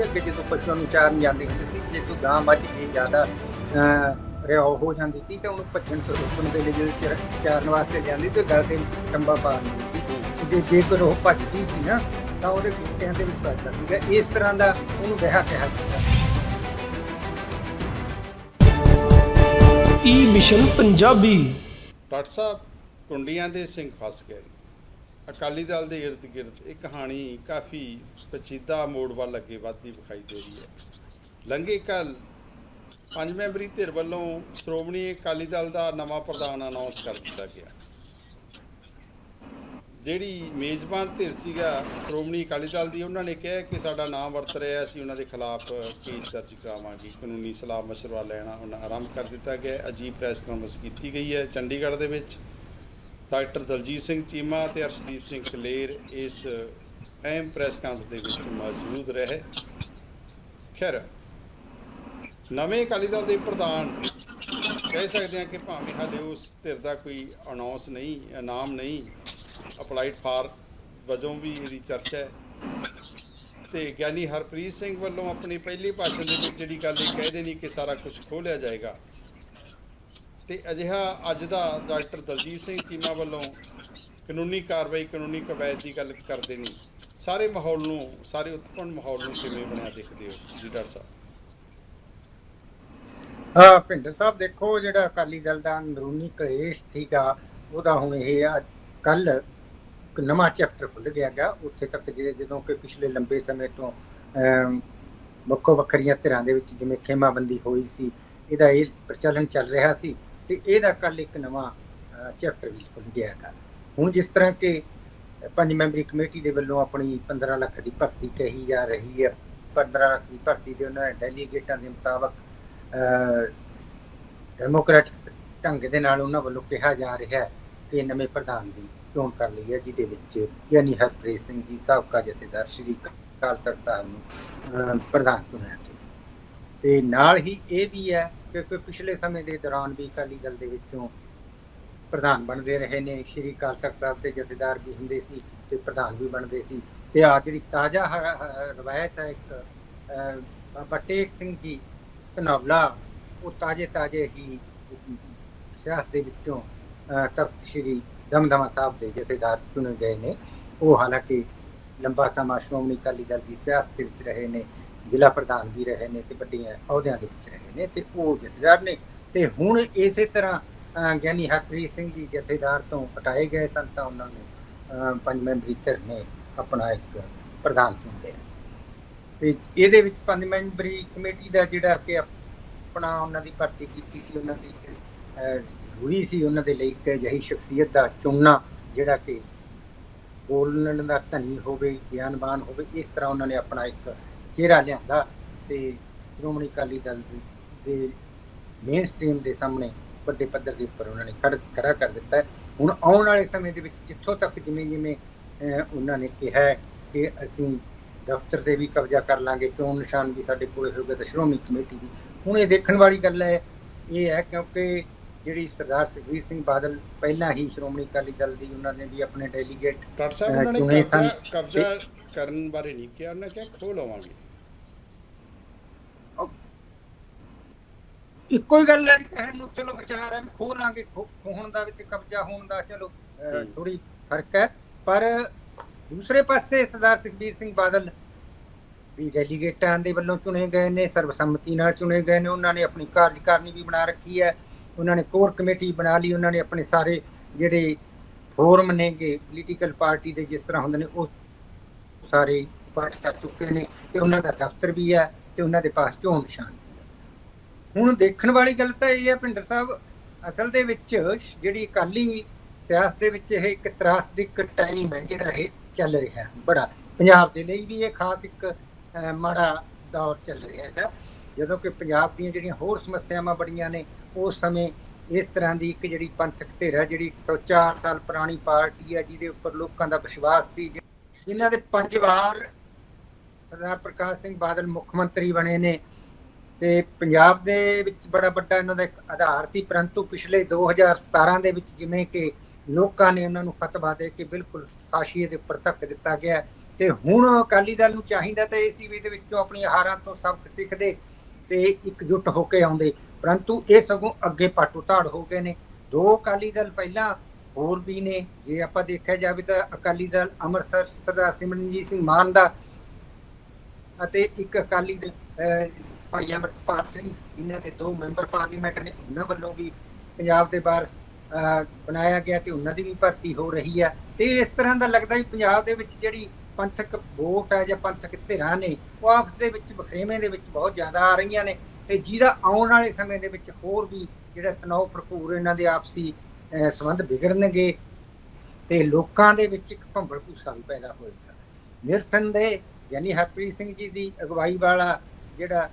ਤੇ ਅੱਗੇ ਜਦੋਂ ਪਸ਼ੂਆਂ ਨੂੰ ਚਾਰਨ ਜਾਂਦੇ ਹੁੰਦੇ ਸੀ ਜੇ ਕੋਈ ਗਾਂ ਮੱਝ ਜੇ ਜ਼ਿਆਦਾ ਰਿਹਾਓ ਹੋ ਜਾਂਦੀ ਸੀ ਤਾਂ ਉਹਨੂੰ ਭੱਜਣ ਤੋਂ ਰੋਕਣ ਦੇ ਲਈ ਜਦੋਂ ਚਰ- ਚਾਰਨ ਵਾਸਤੇ ਜਾਂਦੀ ਤੇ ਗਲ ਦੇ ਵਿੱਚ ਟੰਬਾ ਪਾ ਦਿੰਦੀ ਸੀ। ਜੇ ਜੇਕਰ ਉਹ ਭੱਜਦੀ ਸੀ ਨਾ ਤਾਂ ਉਹਦੇ ਗੁੱਟਿਆਂ ਦੇ ਵਿੱਚ ਵੱਜਦਾ ਸੀਗਾ। ਇਸ ਤਰ੍ਹਾਂ ਦਾ ਉਹਨੂੰ ਵਿਆਹ ਕਿਹਾ ਜਾਂਦਾ ਈ ਮਿਸ਼ਨ ਪੰਜਾਬੀ ਡਾਕਟਰ ਸਾਹਿਬ ਕੁੰਡੀਆਂ ਦੇ ਸਿੰਘ ਫਸ ਗਏ। ਅਕਾਲੀ ਦਲ ਦੇ ਇਰਦ ਗਿਰਦ ਇਹ ਕਹਾਣੀ ਕਾਫੀ ਪਚੀਦਾ ਮੋੜ ਵੱਲ ਅੱਗੇ ਵੱਧਦੀ ਵਿਖਾਈ ਦੇ ਰਹੀ ਹੈ। ਲੰਘੇ ਕੱਲ ਪੰਜ ਮੈਂਬਰੀ ਧਿਰ ਵੱਲੋਂ ਸ਼੍ਰੋਮਣੀ ਅਕਾਲੀ ਦਲ ਦਾ ਨਵਾਂ ਪ੍ਰਧਾਨ ਅਨਾਉਂਸ ਕਰ ਦਿੱਤਾ ਗਿਆ। ਜਿਹੜੀ ਮੇਜ਼ਬਾਨ ਧਿਰ ਸੀਗਾ ਸ਼੍ਰੋਮਣੀ ਅਕਾਲੀ ਦਲ ਦੀ, ਉਹਨਾਂ ਨੇ ਕਿਹਾ ਕਿ ਸਾਡਾ ਨਾਮ ਵਰਤ ਰਿਹਾ ਅਸੀਂ ਉਹਨਾਂ ਦੇ ਖਿਲਾਫ ਕੇਸ ਦਰਜ ਕਰਾਵਾਂਗੇ, ਕਾਨੂੰਨੀ ਸਲਾਹ ਮਸ਼ਵਰਾ ਲੈਣਾ ਉਹਨਾਂ ਆਰੰਭ ਕਰ ਦਿੱਤਾ ਗਿਆ। ਹੈ। ਅਜੀਬ ਪ੍ਰੈਸ ਕਾਨਫਰੰਸ ਕੀਤੀ ਗਈ ਹੈ ਚੰਡੀਗੜ੍ਹ ਦੇ ਵਿੱਚ। ਡਾਕਟਰ ਦਲਜੀਤ ਸਿੰਘ ਚੀਮਾ ਤੇ ਅਰਸ਼ਦੀਪ ਸਿੰਘ ਕਲੇਰ ਇਸ ਅਹਿਮ ਪ੍ਰੈਸ ਕਾਨਫਰੰਸ ਦੇ ਵਿੱਚ ਮੌਜੂਦ ਰਹੇ। ਖੈਰ, ਨਵੇਂ ਅਕਾਲੀ ਦਲ ਦੇ ਪ੍ਰਧਾਨ ਕਹਿ ਸਕਦੇ ਹਾਂ ਕਿ ਭਾਵੇਂ ਹਾਲੇ ਉਸ ਧਿਰ ਦਾ ਕੋਈ ਅਨਾਉਂਸ ਨਹੀਂ, ਇਨਾਮ ਨਹੀਂ ਅਪਲਾਈਡ ਫਾਰ ਵਜੋਂ ਵੀ ਇਹਦੀ ਚਰਚਾ ਹੈ। ਤੇ ਗਿਆਨੀ ਹਰਪ੍ਰੀਤ ਸਿੰਘ ਵੱਲੋਂ ਆਪਣੀ ਪਹਿਲੀ ਭਾਸ਼ਣ ਦੇ ਵਿੱਚ ਜਿਹੜੀ ਗੱਲ ਇਹ ਕਹਿ ਦੇਣੀ ਕਿ ਸਾਰਾ ਕੁਝ ਖੋਲਿਆ ਜਾਏਗਾ। ਤੇ ਅਜਿਹਾ ਅੱਜ ਦਾ ਡਾਕਟਰ ਦਲਜੀਤ ਸਿੰਘ ਚੀਮਾ ਵੱਲੋਂ ਕਾਨੂੰਨੀ ਕਾਰਵਾਈ, ਕਾਨੂੰਨੀ ਕਵਾਇਦ ਦੀ ਗੱਲ ਕਰਦੇ ਨੇ। ਸਾਰੇ ਮਾਹੌਲ ਨੂੰ, ਸਾਰੇ ਉਤਪੰਨ ਮਾਹੌਲ ਨੂੰ ਕਿਵੇਂ ਬਣਿਆ ਦੇਖਦੇ ਹੋ ਜੀ ਡਾਕਟਰ ਸਾਹਿਬ? ਹਾਂ, ਭਿੰਦਰ ਸਾਹਿਬ ਦੇਖੋ, ਜਿਹੜਾ ਅਕਾਲੀ ਦਲ ਦਾ ਅੰਦਰੂਨੀ ਕਲੇਸ਼ ਸੀਗਾ, ਉਹਦਾ ਹੁਣ ਇਹ ਆ ਕੱਲ ਨਵਾਂ ਚੈਪਟਰ ਖੁੱਲ ਗਿਆ ਗਾ ਉੱਥੇ ਤੱਕ ਜਿਹੜੇ ਜਦੋਂ ਕਿ ਪਿਛਲੇ ਲੰਬੇ ਸਮੇਂ ਤੋਂ ਵੱਖੋ ਵੱਖਰੀਆਂ ਧਿਰਾਂ ਦੇ ਵਿੱਚ ਜਿਵੇਂ ਖੇਮਾਬੰਦੀ ਹੋਈ ਸੀ, ਇਹਦਾ ਇਹ ਪ੍ਰਚਲਨ ਚੱਲ ਰਿਹਾ ਸੀ। ਤੇ ਇਹਦਾ ਕੱਲ ਇੱਕ ਨਵਾਂ ਚੈਪਟਰ ਵੀ ਖੁੱਲ ਗਿਆ ਗਾ ਹੁਣ ਜਿਸ ਤਰ੍ਹਾਂ ਕਿ ਪੰਜ ਮੈਂਬਰੀ ਕਮੇਟੀ ਦੇ ਵੱਲੋਂ ਆਪਣੀ 15 ਲੱਖ ਦੀ ਭਰਤੀ ਕਹੀ ਜਾ ਰਹੀ ਹੈ। 15 ਲੱਖ ਦੀ ਭਰਤੀ ਦੇ ਉਹਨਾਂ ਡੈਲੀਗੇਟਾਂ ਦੇ ਮੁਤਾਬਕ ਡੈਮੋਕ੍ਰੈਟਿਕ ਢੰਗ ਦੇ ਨਾਲ ਉਹਨਾਂ ਵੱਲੋਂ ਕਿਹਾ ਜਾ ਰਿਹਾ ਹੈ ਕਿ ਨਵੇਂ ਪ੍ਰਧਾਨ ਦੀ ਚੋਣ ਕਰ ਲਈ ਹੈ, ਜਿਹਦੇ ਵਿੱਚ ਯਾਨੀ ਹਰਪ੍ਰੀਤ ਸਿੰਘ ਜੀ, ਸਾਬਕਾ ਜਥੇਦਾਰ ਸ਼੍ਰੀ ਅਕਾਲ ਤਖਤ ਸਾਹਿਬ ਨੂੰ ਪ੍ਰਧਾਨ ਚੁਣਿਆ ਗਿਆ। ਤੇ ਨਾਲ ਹੀ ਇਹ ਵੀ ਹੈ ਕਿਉਂਕਿ ਪਿਛਲੇ ਸਮੇਂ ਦੇ ਦੌਰਾਨ ਵੀ ਅਕਾਲੀ ਦਲ ਦੇ ਵਿੱਚੋਂ ਪ੍ਰਧਾਨ ਬਣਦੇ ਰਹੇ ਨੇ। ਸ਼੍ਰੀ ਅਕਾਲ ਤਖਤ ਸਾਹਿਬ ਦੇ ਜਥੇਦਾਰ ਵੀ ਹੁੰਦੇ ਸੀ ਤੇ ਪ੍ਰਧਾਨ ਵੀ ਬਣਦੇ ਸੀ। ਤੇ ਆ ਜਿਹੜੀ ਤਾਜ਼ਾ ਰਵਾਇਤ ਹੈ ਇੱਕ ਅਹ, ਬਾਬਾ ਟੇਕ ਸਿੰਘ ਜੀ ਧਨੌਲਾ ਉਹ ਤਾਜੇ ਤਾਜੇ ਹੀ ਸਿਆਸਤ ਦੇ ਵਿੱਚੋਂ ਅਹ, ਤਖਤ ਸ਼੍ਰੀ ਦਮਦਮਾ ਸਾਹਿਬ ਦੇ ਜਥੇਦਾਰ ਚੁਣੇ ਗਏ ਨੇ। ਉਹ ਹਾਲਾਂਕਿ ਲੰਬਾ ਸਮਾਂ ਸ਼੍ਰੋਮਣੀ ਅਕਾਲੀ ਦਲ ਦੀ ਸਿਆਸਤ ਦੇ ਵਿੱਚ ਰਹੇ ਨੇ। ਜ਼ਿਲ੍ਹਾ ਪ੍ਰਧਾਨ ਵੀ ਰਹੇ ਨੇ ਤੇ ਵੱਡੀਆਂ ਅਹੁਦਿਆਂ ਦੇ ਵਿੱਚ ਰਹੇ ਨੇ ਤੇ ਉਹ ਜਥੇਦਾਰ ਨੇ ਤੇ ਹੁਣ ਇਸੇ ਤਰ੍ਹਾਂ ਗਿਆਨੀ ਹਰਪ੍ਰੀਤ ਸਿੰਘ ਜੀ ਜਥੇਦਾਰ ਤੋਂ ਹਟਾਏ ਗਏ ਸਨ ਤਾਂ ਉਹਨਾਂ ਨੂੰ ਪੰਜ ਮੈਂਬਰੀ ਧਿਰ ਨੇ ਆਪਣਾ ਇੱਕ ਪ੍ਰਧਾਨ ਚੁਣ ਲਿਆ। ਤੇ ਇਹਦੇ ਵਿੱਚ ਪੰਜ ਮੈਂਬਰੀ ਕਮੇਟੀ ਦਾ ਜਿਹੜਾ ਕਿ ਆਪਣਾ ਉਹਨਾਂ ਦੀ ਭਰਤੀ ਕੀਤੀ ਸੀ ਉਹਨਾਂ ਦੀ ਅਹ, ਜ਼ਰੂਰੀ ਸੀ ਉਹਨਾਂ ਦੇ ਲਈ ਇੱਕ ਅਜਿਹੀ ਸ਼ਖਸੀਅਤ ਦਾ ਚੁਣਨਾ ਜਿਹੜਾ ਕਿ ਬੋਲਣ ਦਾ ਧਨੀ ਹੋਵੇ ਗਿਆਨਵਾਨ ਹੋਵੇ ਇਸ ਤਰ੍ਹਾਂ ਉਹਨਾਂ ਨੇ ਆਪਣਾ ਇੱਕ ਚਿਹਰਾ ਲਿਆਂਦਾ ਤੇ ਸ਼੍ਰੋਮਣੀ ਅਕਾਲੀ ਦਲ ਦੇ- ਦੇ ਮੇਨ ਸਟ੍ਰੀਮ ਦੇ ਸਾਹਮਣੇ ਵੱਡੇ ਪੱਧਰ ਦੇ ਉੱਪਰ ਉਹਨਾਂ ਨੇ ਖੜ ਖੜਾ ਕਰ ਦਿੱਤਾ। ਹੁਣ ਆਉਣ ਵਾਲੇ ਸਮੇਂ ਦੇ ਵਿੱਚ ਜਿੱਥੋਂ ਤੱਕ ਜਿਵੇਂ ਜਿਵੇਂ ਉਹਨਾਂ ਨੇ ਕਿਹਾ ਕਿ ਅਸੀਂ ਦਫ਼ਤਰ ਤੇ ਵੀ ਕਬਜ਼ਾ ਕਰ ਲਾਂਗੇ ਚੋਣ ਨਿਸ਼ਾਨ ਵੀ ਸਾਡੇ ਕੋਲ ਹੋਊਗਾ ਤੇ ਸ਼੍ਰੋਮਣੀ ਕਮੇਟੀ ਵੀ। ਹੁਣ ਇਹ ਦੇਖਣ ਵਾਲੀ ਗੱਲ ਹੈ ਇਹ ਹੈ ਕਿਉਂਕਿ ਜਿਹੜੀ ਸਰਦਾਰ ਸੁਖਬੀਰ ਸਿੰਘ ਬਾਦਲ ਪਹਿਲਾਂ ਹੀ ਸ਼੍ਰੋਮਣੀ ਅਕਾਲੀ ਦਲ ਦੀ ਉਹਨਾਂ ਨੇ ਵੀ ਆਪਣੇ ਡੈਲੀਗੇਟ ਡਾਕਟਰ ਸਾਹਿਬ ਅਹ, ਉਹਨਾਂ ਨੇ ਚੁਣੇ ਕਬਜ਼ਾ ਕਰਨ ਬਾਰੇ ਨਹੀਂ ਕਿਹਾ ਉਹਨਾਂ ਕਿਹਾ ਖੋਹ ਲਵਾਂਗੇ। ਇੱਕੋ ਹੀ ਗੱਲ ਹੈ ਕਿ ਕਹਿਣ ਨੂੰ ਚਲੋ ਵਿਚਾਰ ਹੈ ਖੋਹ ਲਾਂਗੇ ਖੋ- ਖੋਹਣ ਦਾ ਵੀ ਤੇ ਕਬਜ਼ਾ ਹੋਣ ਦਾ ਚਲੋ। ਥੋੜੀ ਫ਼ਰਕ ਹੈ ਪਰ ਦੂਸਰੇ ਪਾਸੇ ਸਰਦਾਰ ਸੁਖਬੀਰ ਸਿੰਘ ਬਾਦਲ ਵੀ ਡੈਲੀਗੇਟਾਂ ਦੇ ਵੱਲੋਂ ਚੁਣੇ ਗਏ ਨੇ ਸਰਬਸੰਮਤੀ ਨਾਲ ਚੁਣੇ ਗਏ ਨੇ ਉਹਨਾਂ ਨੇ ਆਪਣੀ ਕਾਰਜਕਾਰਨੀ ਵੀ ਬਣਾ ਰੱਖੀ ਹੈ ਉਹਨਾਂ ਨੇ ਕੋਰ ਕਮੇਟੀ ਬਣਾ ਲਈ ਉਹਨਾਂ ਨੇ ਆਪਣੇ ਸਾਰੇ ਜਿਹੜੇ ਫੋਰਮ ਨੇਗੇ ਪੋਲੀਟੀਕਲ ਪਾਰਟੀ ਦੇ ਜਿਸ ਤਰ੍ਹਾਂ ਹੁੰਦੇ ਨੇ ਉਹ ਸਾਰੇ ਪਾਰਟ ਕਰ ਚੁੱਕੇ ਨੇ ਤੇ ਉਹਨਾਂ ਦਾ ਦਫ਼ਤਰ ਵੀ ਹੈ ਤੇ ਉਹਨਾਂ ਦੇ ਪਾਸ ਚੋਣ ਨਿਸ਼ਾਨ ਹੁਣ ਦੇਖਣ ਵਾਲੀ ਗੱਲ ਤਾਂ ਇਹ ਹੈ ਭਿੰਡਰ ਸਾਹਿਬ, ਅਸਲ ਦੇ ਵਿੱਚ ਜਿਹੜੀ ਅਕਾਲੀ ਸਿਆਸਤ ਦੇ ਵਿੱਚ ਇਹ ਇੱਕ ਤਰਾਸਦਿਕ ਟਾਈਮ ਹੈ ਜਿਹੜਾ ਇਹ ਚੱਲ ਰਿਹਾ ਬੜਾ। ਪੰਜਾਬ ਦੇ ਲਈ ਵੀ ਇਹ ਖਾਸ ਇੱਕ ਮਾੜਾ ਦੌਰ ਚੱਲ ਰਿਹਾ ਹੈਗਾ। ਜਦੋਂ ਕਿ ਪੰਜਾਬ ਦੀਆਂ ਜਿਹੜੀਆਂ ਹੋਰ ਸਮੱਸਿਆਵਾਂ ਬੜੀਆਂ ਨੇ, ਉਸ ਸਮੇਂ ਇਸ ਤਰ੍ਹਾਂ ਦੀ ਇੱਕ ਜਿਹੜੀ ਪੰਥਕ ਧਿਰ ਹੈ, ਜਿਹੜੀ 104 ਸਾਲ ਪੁਰਾਣੀ ਪਾਰਟੀ ਹੈ, ਜਿਹਦੇ ਉੱਪਰ ਲੋਕਾਂ ਦਾ ਵਿਸ਼ਵਾਸ ਸੀ ਜਿਨ੍ਹਾਂ ਦੇ ਪੰਜ ਵਾਰ ਸਰਦਾਰ ਪ੍ਰਕਾਸ਼ ਸਿੰਘ ਬਾਦਲ ਮੁੱਖ ਮੰਤਰੀ ਬਣੇ ਨੇ ਤੇ ਪੰਜਾਬ ਦੇ ਵਿੱਚ ਬੜਾ ਵੱਡਾ ਇਹਨਾਂ ਦਾ ਇੱਕ ਆਧਾਰ ਸੀ ਪਰੰਤੂ ਪਿਛਲੇ 2017 ਦੇ ਵਿੱਚ ਜਿਵੇਂ ਕਿ ਲੋਕਾਂ ਨੇ ਉਹਨਾਂ ਨੂੰ ਫਤਵਾ ਦੇ ਕੇ ਬਿਲਕੁਲ ਹਾਸ਼ੀਏ ਦੇ ਉੱਪਰ ਧੱਕ ਦਿੱਤਾ ਗਿਆ ਤੇ ਹੁਣ ਅਕਾਲੀ ਦਲ ਨੂੰ ਚਾਹੀਦਾ ਤਾਂ ਇਹ ਸੀ ਵੀ ਇਹਦੇ ਵਿੱਚੋਂ ਆਪਣੀ ਹਾਰਾਂ ਤੋਂ ਸਬਕ ਸਿੱਖਦੇ ਤੇ ਇਕਜੁੱਟ ਹੋ ਕੇ ਆਉਂਦੇ। ਪਰੰਤੂ ਇਹ ਸਗੋਂ ਅੱਗੇ ਪਾਟੂ ਧਾੜ ਹੋ ਗਏ ਨੇ। ਦੋ ਅਕਾਲੀ ਦਲ ਪਹਿਲਾਂ ਹੋਰ ਵੀ ਨੇ। ਜੇ ਆਪਾਂ ਦੇਖਿਆ ਜਾਵੇ ਤਾਂ ਅਕਾਲੀ ਦਲ ਅੰਮ੍ਰਿਤਸਰ ਸਰਦਾਰ ਸਿਮਰਨਜੀਤ ਸਿੰਘ ਮਾਨ ਦਾ ਅਤੇ ਇੱਕ ਅਕਾਲੀ ਦਲ ਅਹ, ਭਾਈ ਅਮਰਪਾਲ ਸਿੰਘ ਇਹਨਾਂ ਦੇ ਦੋ ਮੈਂਬਰ ਪਾਰਲੀਮੈਂਟ ਨੇ ਉਹਨਾਂ ਵੱਲੋਂ ਵੀ ਪੰਜਾਬ ਦੇ ਬਾਹਰ ਬਣਾਇਆ ਗਿਆ ਤੇ ਉਹਨਾਂ ਦੀ ਵੀ ਭਰਤੀ ਹੋ ਰਹੀ ਹੈ। ਤੇ ਇਸ ਤਰ੍ਹਾਂ ਦਾ ਲੱਗਦਾ ਵੀ ਪੰਜਾਬ ਦੇ ਵਿੱਚ ਜਿਹੜੀ ਪੰਥਕ ਵੋਟ ਹੈ ਜਾਂ ਪੰਥਕ ਧਿਰਾਂ ਨੇ ਉਹ ਆਪਸ ਦੇ ਵਿੱਚ ਬਖਰੇਵੇਂ ਦੇ ਵਿੱਚ ਬਹੁਤ ਜ਼ਿਆਦਾ ਆ ਰਹੀਆਂ ਨੇ ਤੇ ਜਿਹਦਾ ਆਉਣ ਵਾਲੇ ਸਮੇਂ ਦੇ ਵਿੱਚ ਹੋਰ ਵੀ ਜਿਹੜਾ ਤਣਾਅ ਭਰਪੂਰ ਇਹਨਾਂ ਦੇ ਆਪਸੀ ਅਹ, ਸੰਬੰਧ ਵਿਗੜਨਗੇ ਤੇ ਲੋਕਾਂ ਦੇ ਵਿੱਚ ਇੱਕ ਭੰਬਲ ਭੂਸਾ ਵੀ ਪੈਦਾ ਹੋਏਗਾ। ਨਿਰਸੰਦੇਹ ਯਾਨੀ ਹਰਪ੍ਰੀਤ ਸਿੰਘ ਜੀ ਦੀ ਅਗਵਾਈ ਵਾਲਾ ਜਿਹੜਾ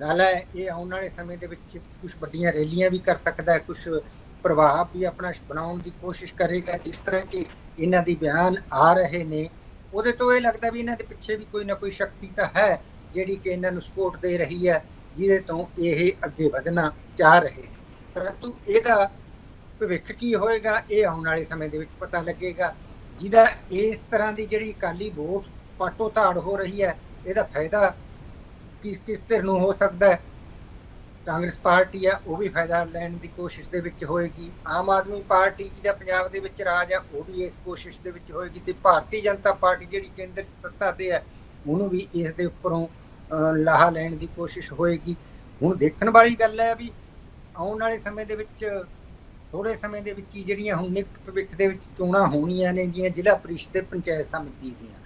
ਗੱਲ ਹੈ, ਇਹ ਆਉਣ ਵਾਲੇ ਸਮੇਂ ਦੇ ਵਿੱਚ ਕੁਝ ਵੱਡੀਆਂ ਰੈਲੀਆਂ ਵੀ ਕਰ ਸਕਦਾ ਹੈ ਕੁਝ ਪ੍ਰਭਾਵ ਵੀ ਆਪਣਾ ਬਣਾਉਣ ਦੀ ਕੋਸ਼ਿਸ਼ ਕਰੇਗਾ, ਜਿਸ ਤਰ੍ਹਾਂ ਕਿ ਇਹਨਾਂ ਦੀ ਬਿਆਨ ਆ ਰਹੇ ਨੇ। ਉਹਦੇ ਤੋਂ ਇਹ ਲੱਗਦਾ ਵੀ ਇਹਨਾਂ ਦੇ ਪਿੱਛੇ ਵੀ ਕੋਈ ਨਾ ਕੋਈ ਸ਼ਕਤੀ ਤਾਂ ਹੈ, ਜਿਹੜੀ ਕਿ ਇਹਨਾਂ ਨੂੰ ਸਪੋਰਟ ਦੇ ਰਹੀ ਹੈ, ਜਿਹਦੇ ਤੋਂ ਇਹ ਅੱਗੇ ਵਧਣਾ ਚਾਹ ਰਹੇ ਪਰੰਤੂ ਇਹਦਾ ਭਵਿੱਖ ਕੀ ਹੋਏਗਾ, ਇਹ ਆਉਣ ਵਾਲੇ ਸਮੇਂ ਦੇ ਵਿੱਚ ਪਤਾ ਲੱਗੇਗਾ। ਜਿਹਦਾ ਇਸ ਤਰ੍ਹਾਂ ਦੀ ਜਿਹੜੀ ਅਕਾਲੀ ਵੋਟ ਪਾਟੋ ਧਾੜ ਹੋ ਰਹੀ ਹੈ, ਇਹਦਾ ਫਾਇਦਾ ਕਿਸ ਕਿਸ ਧਿਰ ਨੂੰ ਹੋ ਸਕਦਾ ਹੈ? ਕਾਂਗਰਸ ਪਾਰਟੀ ਆ, ਉਹ ਵੀ ਫਾਇਦਾ ਲੈਣ ਦੀ ਕੋਸ਼ਿਸ਼ ਦੇ ਵਿੱਚ ਹੋਏਗੀ। ਆਮ ਆਦਮੀ ਪਾਰਟੀ ਜਿਹਦਾ ਪੰਜਾਬ ਦੇ ਵਿੱਚ ਰਾਜ ਆ, ਉਹ ਵੀ ਇਸ ਕੋਸ਼ਿਸ਼ ਦੇ ਵਿੱਚ ਹੋਏਗੀ ਤੇ ਭਾਰਤੀ ਜਨਤਾ ਪਾਰਟੀ ਜਿਹੜੀ ਕੇਂਦਰ ਸੱਤਾ ਤੇ ਹੈ, ਉਹਨੂੰ ਵੀ ਇਸ ਦੇ ਉੱਪਰੋਂ ਲਾਹਾ ਲੈਣ ਦੀ ਕੋਸ਼ਿਸ਼ ਹੋਏਗੀ। ਹੁਣ ਦੇਖਣ ਵਾਲੀ ਗੱਲ ਹੈ ਵੀ ਆਉਣ ਵਾਲੇ ਸਮੇਂ ਦੇ ਵਿੱਚ ਥੋੜੇ ਸਮੇਂ ਦੇ ਵਿੱਚ ਹੀ ਜਿਹੜੀਆਂ ਹੁਣ ਨਿਕਟ ਭਵਿੱਖ ਦੇ ਵਿੱਚ ਚੋਣਾਂ ਹੋਣੀਆਂ ਨੇ ਜੀਆਂ ਜ਼ਿਲ੍ਹਾ ਪ੍ਰੀਸ਼ਦ ਤੇ ਪੰਚਾਇਤ ਸਮਿਤੀ ਦੀਆਂ।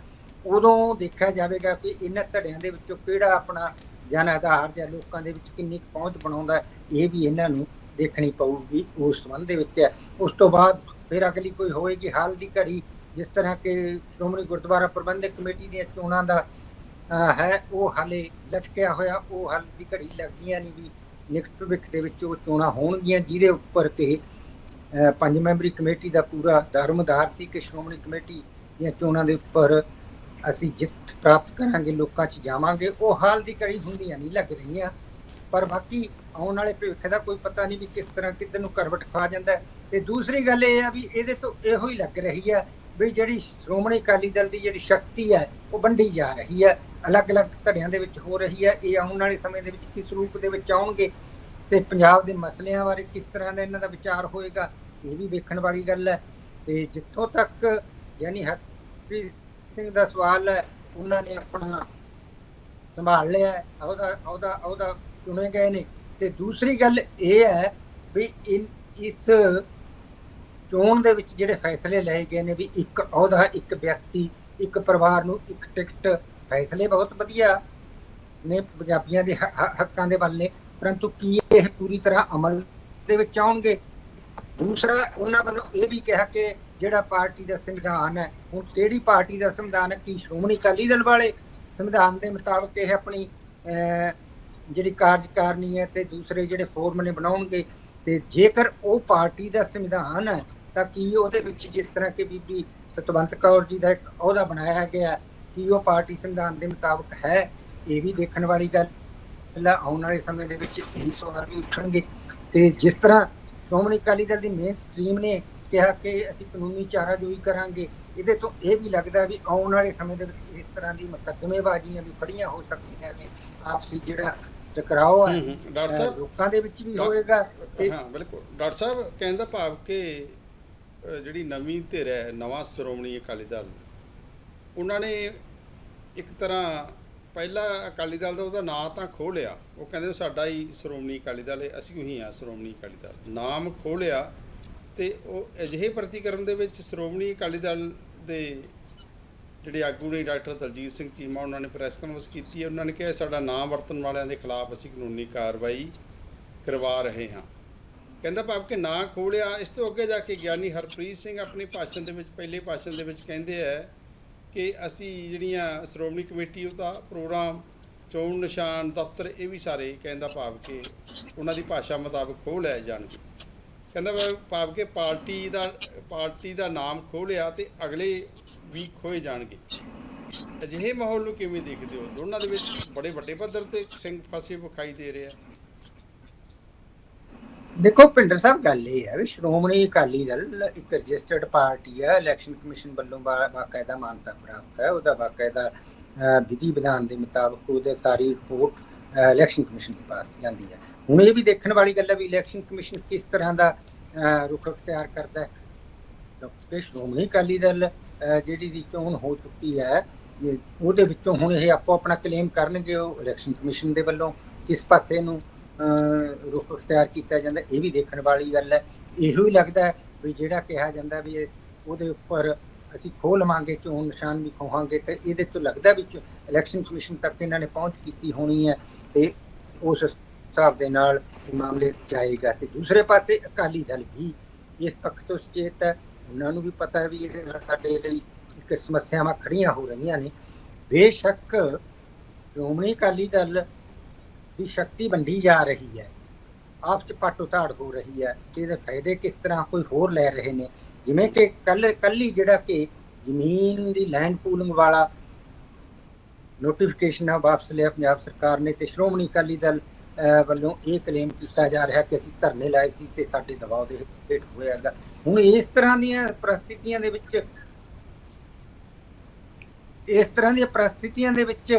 ਉਦੋਂ ਦੇਖਿਆ ਜਾਵੇਗਾ ਕਿ ਇਹਨਾਂ ਧੜਿਆਂ ਦੇ ਵਿੱਚੋਂ ਕਿਹੜਾ ਆਪਣਾ ਜਨ ਆਧਾਰ ਜਾਂ ਲੋਕਾਂ ਦੇ ਵਿੱਚ ਕਿੰਨੀ ਕੁ ਪਹੁੰਚ ਬਣਾਉਂਦਾ ਇਹ ਵੀ ਇਹਨਾਂ ਨੂੰ ਦੇਖਣੀ ਪਊਗੀ ਉਸ ਸੰਬੰਧ ਦੇ ਵਿੱਚ। ਹੈ ਉਸ ਤੋਂ ਬਾਅਦ ਫਿਰ ਅਗਲੀ ਕੋਈ ਹੋਏਗੀ ਹਾਲ ਦੀ ਘੜੀ, ਜਿਸ ਤਰ੍ਹਾਂ ਕਿ ਸ਼੍ਰੋਮਣੀ ਗੁਰਦੁਆਰਾ ਪ੍ਰਬੰਧਕ ਕਮੇਟੀ ਦੀਆਂ ਚੋਣਾਂ ਦਾ ਹੈ, ਉਹ ਹਾਲੇ ਲਟਕਿਆ ਹੋਇਆ, ਉਹ ਹਾਲ ਦੀ ਘੜੀ ਲੱਗਦੀਆਂ ਨਹੀਂ ਵੀ ਨਿਕਟ ਭਵਿੱਖ ਦੇ ਵਿੱਚ ਉਹ ਚੋਣਾਂ ਹੋਣਗੀਆਂ, ਜਿਹਦੇ ਉੱਪਰ ਕਿ ਪੰਜ ਮੈਂਬਰੀ ਕਮੇਟੀ ਦਾ ਪੂਰਾ ਧਰਮਦਾਰ ਸੀ ਕਿ ਸ਼੍ਰੋਮਣੀ ਕਮੇਟੀ ਦੀਆਂ ਚੋਣਾਂ ਦੇ ਉੱਪਰ ਅਸੀਂ ਜਿੱਤ ਪ੍ਰਾਪਤ ਕਰਾਂਗੇ, ਲੋਕਾਂ 'ਚ ਜਾਵਾਂਗੇ। ਉਹ ਹਾਲ ਦੀ ਘੜੀ ਹੁੰਦੀਆਂ ਨਹੀਂ ਲੱਗ ਰਹੀਆਂ। ਪਰ ਬਾਕੀ ਆਉਣ ਵਾਲੇ ਭਵਿੱਖ ਦਾ ਕੋਈ ਪਤਾ ਨਹੀਂ ਵੀ ਕਿਸ ਤਰ੍ਹਾਂ ਕਿੱਧਰ ਨੂੰ ਕਰਵਟ ਖਾ ਜਾਂਦਾ ਹੈ। ਤੇ ਦੂਸਰੀ ਗੱਲ ਇਹ ਆ ਵੀ ਇਹਦੇ ਤੋਂ ਇਹੋ ਹੀ ਲੱਗ ਰਹੀ ਹੈ ਵੀ ਜਿਹੜੀ ਸ਼੍ਰੋਮਣੀ ਅਕਾਲੀ ਦਲ ਦੀ ਜਿਹੜੀ ਸ਼ਕਤੀ ਹੈ, ਉਹ ਵੰਡੀ ਜਾ ਰਹੀ ਹੈ। ਅਲੱਗ-ਅਲੱਗ ਧੜਿਆਂ ਦੇ ਵਿੱਚ ਹੋ ਰਹੀ ਹੈ। ਇਹ ਆਉਣ ਵਾਲੇ ਸਮੇਂ ਦੇ ਵਿੱਚ ਕਿਸ ਰੂਪ ਦੇ ਵਿੱਚ ਆਉਣਗੇ ਤੇ ਪੰਜਾਬ ਦੇ ਮਸਲਿਆਂ ਬਾਰੇ ਕਿਸ ਤਰ੍ਹਾਂ ਦਾ ਇਹਨਾਂ ਦਾ ਵਿਚਾਰ ਹੋਏਗਾ, ਇਹ ਵੀ ਵੇਖਣ ਵਾਲੀ ਗੱਲ ਹੈ। ਤੇ ਜਿੱਥੋਂ ਤੱਕ ਯਾਨੀ ਹਰਪ੍ਰੀਤ ਸਿੰਘ ਦਾ ਸਵਾਲ ਹੈ, ਉਹਨਾਂ ਨੇ ਆਪਣਾ ਸੰਭਾਲ ਲਿਆ ਉਹਦਾ ਉਹਦਾ ਉਹਦਾ ਚੁਣੇ ਗਏ ਨੇ। ਤੇ ਦੂਸਰੀ ਗੱਲ ਇਹ ਹੈ ਵੀ ਇਸ ਚੋਣ ਦੇ ਵਿੱਚ ਜਿਹੜੇ ਫੈਸਲੇ ਲਏ ਗਏ ਨੇ ਵੀ ਇੱਕ ਅਹੁਦਾ, ਇੱਕ ਵਿਅਕਤੀ, ਇੱਕ ਪਰਿਵਾਰ ਨੂੰ ਇੱਕ ਟਿਕਟ, ਫੈਸਲੇ ਬਹੁਤ ਵਧੀਆ ਨੇ, ਪੰਜਾਬੀਆਂ ਦੇ ਹੱਕਾਂ ਦੇ ਵੱਲ ਨੇ। ਪਰੰਤੂ ਕੀ ਇਹ ਪੂਰੀ ਤਰ੍ਹਾਂ ਅਮਲ ਦੇ ਵਿੱਚ ਆਉਣਗੇ? ਦੂਸਰਾ, ਉਹਨਾਂ ਵੱਲੋਂ ਇਹ ਵੀ ਕਿਹਾ ਕਿ ਜਿਹੜਾ ਪਾਰਟੀ ਦਾ ਸੰਵਿਧਾਨ ਹੈ, ਹੁਣ ਕਿਹੜੀ ਪਾਰਟੀ ਦਾ ਸੰਵਿਧਾਨ ਹੈ? ਕੀ ਸ਼੍ਰੋਮਣੀ ਅਕਾਲੀ ਦਲ ਵਾਲੇ ਸੰਵਿਧਾਨ ਦੇ ਮੁਤਾਬਕ ਇਹ ਆਪਣੀ ਜਿਹੜੀ ਕਾਰਜਕਾਰਨੀ ਹੈ ਤੇ ਦੂਸਰੇ ਜਿਹੜੇ ਫੋਰਮ ਨੇ ਬਣਾਉਣਗੇ? ਤੇ ਜੇਕਰ ਉਹ ਪਾਰਟੀ ਦਾ ਸੰਵਿਧਾਨ ਹੈ, ਤਾਂ ਕੀ ਉਹਦੇ ਵਿੱਚ ਜਿਸ ਤਰ੍ਹਾਂ ਕਿ ਬੀਬੀ ਸਤਵੰਤ ਕੌਰ ਜੀ ਦਾ ਇੱਕ ਅਹੁਦਾ ਬਣਾਇਆ ਗਿਆ, ਕਿ ਉਹ ਪਾਰਟੀ ਸੰਵਿਧਾਨ ਦੇ ਮੁਤਾਬਕ ਹੈ? ਇਹ ਵੀ ਦੇਖਣ ਵਾਲੀ ਗੱਲ। ਹੈ ਆਉਣ ਵਾਲੇ ਸਮੇਂ ਦੇ ਵਿੱਚ ਇਹ ਸਵਾਲ ਵੀ ਉੱਠਣਗੇ। ਤੇ ਜਿਸ ਤਰ੍ਹਾਂ ਸ਼੍ਰੋਮਣੀ ਅਕਾਲੀ ਦਲ ਦੀ ਮੇਨ ਸਟ੍ਰੀਮ ਨੇ ਕਿਹਾ ਕਿ ਅਸੀਂ ਕਾਨੂੰਨੀ ਚਾਰਾਜੋਈ ਕਰਾਂਗੇ। ਇਹਦੇ ਤੋਂ ਇਹ ਵੀ ਲੱਗਦਾ ਵੀ ਆਉਣ ਵਾਲੇ ਸਮੇਂ ਦੇ ਵਿੱਚ ਇਸ ਤਰ੍ਹਾਂ ਦੀ ਮੁਕੱਦਮੇਬਾਜ਼ੀਆਂ ਵੀ ਫੜੀਆਂ ਹੋ ਸਕਦੀਆਂ ਨੇ। ਆਪਸੀ ਜਿਹੜਾ ਟਕਰਾਓ ਹੈ। ਡਾਕਟਰ ਸਾਹਿਬ। ਲੋਕਾਂ ਦੇ ਵਿੱਚ ਵੀ ਹੋਏਗਾ ਹਾਂ ਬਿਲਕੁਲ। ਡਾਕਟਰ ਸਾਹਿਬ ਕਹਿਣ ਦਾ ਭਾਵ ਕਿ ਜਿਹੜੀ ਨਵੀਂ ਧਿਰ ਹੈ ਨਵਾਂ ਸ਼੍ਰੋਮਣੀ ਅਕਾਲੀ ਦਲ ਉਹਨਾਂ ਨੇ ਇੱਕ ਤਰ੍ਹਾਂ ਪਹਿਲਾ ਅਕਾਲੀ ਦਲ ਦਾ ਉਹਦਾ ਨਾਂ ਤਾਂ ਖੋਹ ਲਿਆ। ਉਹ ਕਹਿੰਦੇ ਸਾਡਾ ਹੀ ਸ਼੍ਰੋਮਣੀ ਅਕਾਲੀ ਦਲ ਹੈ ਅਸੀਂ ਉਹੀ ਆ ਸ਼੍ਰੋਮਣੀ ਅਕਾਲੀ ਦਲ। ਨਾਮ ਖੋਹ ਲਿਆ ਤੇ ਉਹ ਅਜਿਹੇ ਪ੍ਰਤੀਕਰਮ ਦੇ ਵਿੱਚ ਸ਼੍ਰੋਮਣੀ ਅਕਾਲੀ ਦਲ ਦੇ ਜਿਹੜੇ ਆਗੂ ਨੇ ਡਾਕਟਰ ਦਲਜੀਤ ਸਿੰਘ ਚੀਮਾ, ਉਹਨਾਂ ਨੇ ਪ੍ਰੈਸ ਕਾਨਫਰੰਸ ਕੀਤੀ ਹੈ। ਉਹਨਾਂ ਨੇ ਕਿਹਾ, ਸਾਡਾ ਨਾਮ ਵਰਤਣ ਵਾਲਿਆਂ ਦੇ ਖਿਲਾਫ ਅਸੀਂ ਕਾਨੂੰਨੀ ਕਾਰਵਾਈ ਕਰਵਾ ਰਹੇ ਹਾਂ। ਕਹਿੰਦਾ ਭਾਵ ਕਿ ਨਾਂ ਖੋਲਿਆ। ਇਸ ਤੋਂ ਅੱਗੇ ਜਾ ਕੇ ਗਿਆਨੀ ਹਰਪ੍ਰੀਤ ਸਿੰਘ ਆਪਣੇ ਭਾਸ਼ਣ ਦੇ ਵਿੱਚ, ਪਹਿਲੇ ਭਾਸ਼ਣ ਦੇ ਵਿੱਚ ਕਹਿੰਦੇ ਆ ਕਿ ਅਸੀਂ ਜਿਹੜੀਆਂ ਸ਼੍ਰੋਮਣੀ ਕਮੇਟੀ ਉਹਦਾ ਪ੍ਰੋਗਰਾਮ, ਚੋਣ ਨਿਸ਼ਾਨ, ਦਫ਼ਤਰ ਇਹ ਵੀ ਸਾਰੇ ਕਹਿੰਦਾ ਭਾਵ ਕਿ ਉਹਨਾਂ ਦੀ ਭਾਸ਼ਾ ਮੁਤਾਬਕ ਖੋਹ ਲੈ ਜਾਣਗੇ। ਕਹਿੰਦਾ ਵਾ ਭਾਵ ਕੇ ਪਾਰਟੀ ਦਾ ਪਾਰਟੀ ਦਾ ਨਾਮ ਖੋਲਿਆ ਤੇ ਅਗਲੇ ਵੀ ਖੋਏ ਜਾਣਗੇ। ਅਜਿਹੇ ਮਾਹੌਲ ਨੂੰ ਕਿਵੇਂ ਦੇਖਦੇ ਹੋ? ਦੋਨਾਂ ਦੇ ਵਿੱਚ ਬੜੇ ਵੱਡੇ ਪੱਧਰ ਤੇ ਸਿੰਘ ਫਸੇ ਵਿਖਾਈ ਦੇ ਰਿਹਾ ਦੇਖੋ ਭਿੰਡਰ ਸਾਹਿਬ, ਗੱਲ ਇਹ ਹੈ ਵੀ ਸ਼੍ਰੋਮਣੀ ਅਕਾਲੀ ਦਲ ਇੱਕ ਰਜਿਸਟਰਡ ਪਾਰਟੀ ਹੈ, ਇਲੈਕਸ਼ਨ ਕਮਿਸ਼ਨ ਵੱਲੋਂ ਬਾਕਾਇਦਾ ਮਾਨਤਾ ਪ੍ਰਾਪਤ ਹੈ। ਉਹਦਾ ਬਾਕਾਇਦਾ ਵਿਧੀ ਵਿਧਾਨ ਦੇ ਮੁਤਾਬਕ ਉਹਦੇ ਸਾਰੀ ਰਿਪੋਰਟ ਇਲੈਕਸ਼ਨ ਕਮਿਸ਼ਨ ਦੇ ਪਾਸ ਜਾਂਦੀ ਹੈ। ਹੁਣ ਇਹ ਵੀ ਦੇਖਣ ਵਾਲੀ ਗੱਲ ਹੈ ਵੀ ਇਲੈਕਸ਼ਨ ਕਮਿਸ਼ਨ ਕਿਸ ਤਰ੍ਹਾਂ ਦਾ ਰੁਖ ਅਖਤਿਆਰ ਕਰਦਾ ਹੈ। ਕਿਉਂਕਿ ਸ਼੍ਰੋਮਣੀ ਅਕਾਲੀ ਦਲ ਜਿਹੜੀ ਦੀ ਚੋਣ ਹੋ ਚੁੱਕੀ ਹੈ ਉਹਦੇ ਵਿੱਚੋਂ ਹੁਣ ਇਹ ਆਪੋ ਆਪਣਾ ਕਲੇਮ ਕਰਨਗੇ ਉਹ ਇਲੈਕਸ਼ਨ ਕਮਿਸ਼ਨ ਦੇ ਵੱਲੋਂ। ਕਿਸ ਪਾਸੇ ਨੂੰ ਰੁਖ ਅਖਤਿਆਰ ਕੀਤਾ ਜਾਂਦਾ, ਇਹ ਵੀ ਦੇਖਣ ਵਾਲੀ ਗੱਲ ਹੈ। ਇਹੋ ਹੀ ਲੱਗਦਾ ਵੀ ਜਿਹੜਾ ਕਿਹਾ ਜਾਂਦਾ ਵੀ ਉਹਦੇ ਉੱਪਰ ਅਸੀਂ ਖੋਹ ਲਵਾਂਗੇ, ਚੋਣ ਨਿਸ਼ਾਨ ਵੀ ਖੋਹਾਂਗੇ, ਤੇ ਇਹਦੇ ਤੋਂ ਲੱਗਦਾ ਵੀ ਇਲੈਕਸ਼ਨ ਕਮਿਸ਼ਨ ਤੱਕ ਇਹਨਾਂ ਨੇ ਪਹੁੰਚ ਕੀਤੀ ਹੋਣੀ ਹੈ। ਤੇ ਉਸ ਹਿਸਾਬ ਦੇ ਨਾਲ ਮਾਮਲੇ ਜਾਏਗਾ ਤੇ ਦੂਸਰੇ ਪਾਸੇ ਅਕਾਲੀ ਦਲ ਵੀ ਇਸ ਪੱਖ ਤੋਂ ਸੁਚੇਤ ਹੈ। ਉਹਨਾਂ ਨੂੰ ਵੀ ਪਤਾ ਹੈ ਵੀ ਇਹਦੇ ਨਾਲ ਸਾਡੇ ਲਈ ਇੱਕ ਸਮੱਸਿਆਵਾਂ ਖੜੀਆਂ ਹੋ ਰਹੀਆਂ ਨੇ। ਬੇਸ਼ੱਕ ਸ਼੍ਰੋਮਣੀ ਅਕਾਲੀ ਦਲ ਦੀ ਸ਼ਕਤੀ ਵੰਡੀ ਜਾ ਰਹੀ ਹੈ। ਆਪ ਚ ਪੱਟ ਉਤਾੜ ਹੋ ਰਹੀ ਹੈ ਤੇ ਇਹਦੇ ਫਾਇਦੇ ਕਿਸ ਤਰ੍ਹਾਂ ਕੋਈ ਹੋਰ ਲੈ ਰਹੇ ਨੇ? ਜਿਵੇਂ ਕਿ ਕੱਲ ਕੱਲੀ ਜਿਹੜਾ ਕਿ ਜ਼ਮੀਨ ਦੀ ਲੈਂਡ ਪੂਲਿੰਗ ਵਾਲਾ ਨੋਟੀਫਿਕੇਸ਼ਨ ਆ ਵਾਪਸ ਲਿਆ ਪੰਜਾਬ ਸਰਕਾਰ ਨੇ ਤੇ ਸ਼੍ਰੋਮਣੀ ਅਕਾਲੀ ਦਲ ਵੱਲੋਂ ਇਹ ਕਲੇਮ ਕੀਤਾ ਜਾ ਰਿਹਾ ਕਿ ਅਸੀਂ ਧਰਨੇ ਲਾਏ ਸੀ ਤੇ ਸਾਡੇ ਦਬਾਅ ਦੇ ਹੇਠ ਹੋਇਆਗਾ ਹੁਣ ਇਸ ਤਰ੍ਹਾਂ ਦੀਆਂ ਪ੍ਰਸਥਿਤੀਆਂ ਦੇ ਵਿੱਚ ਇਸ ਤਰ੍ਹਾਂ ਦੀਆਂ ਪ੍ਰਸਥਿਤੀਆਂ ਦੇ ਵਿੱਚ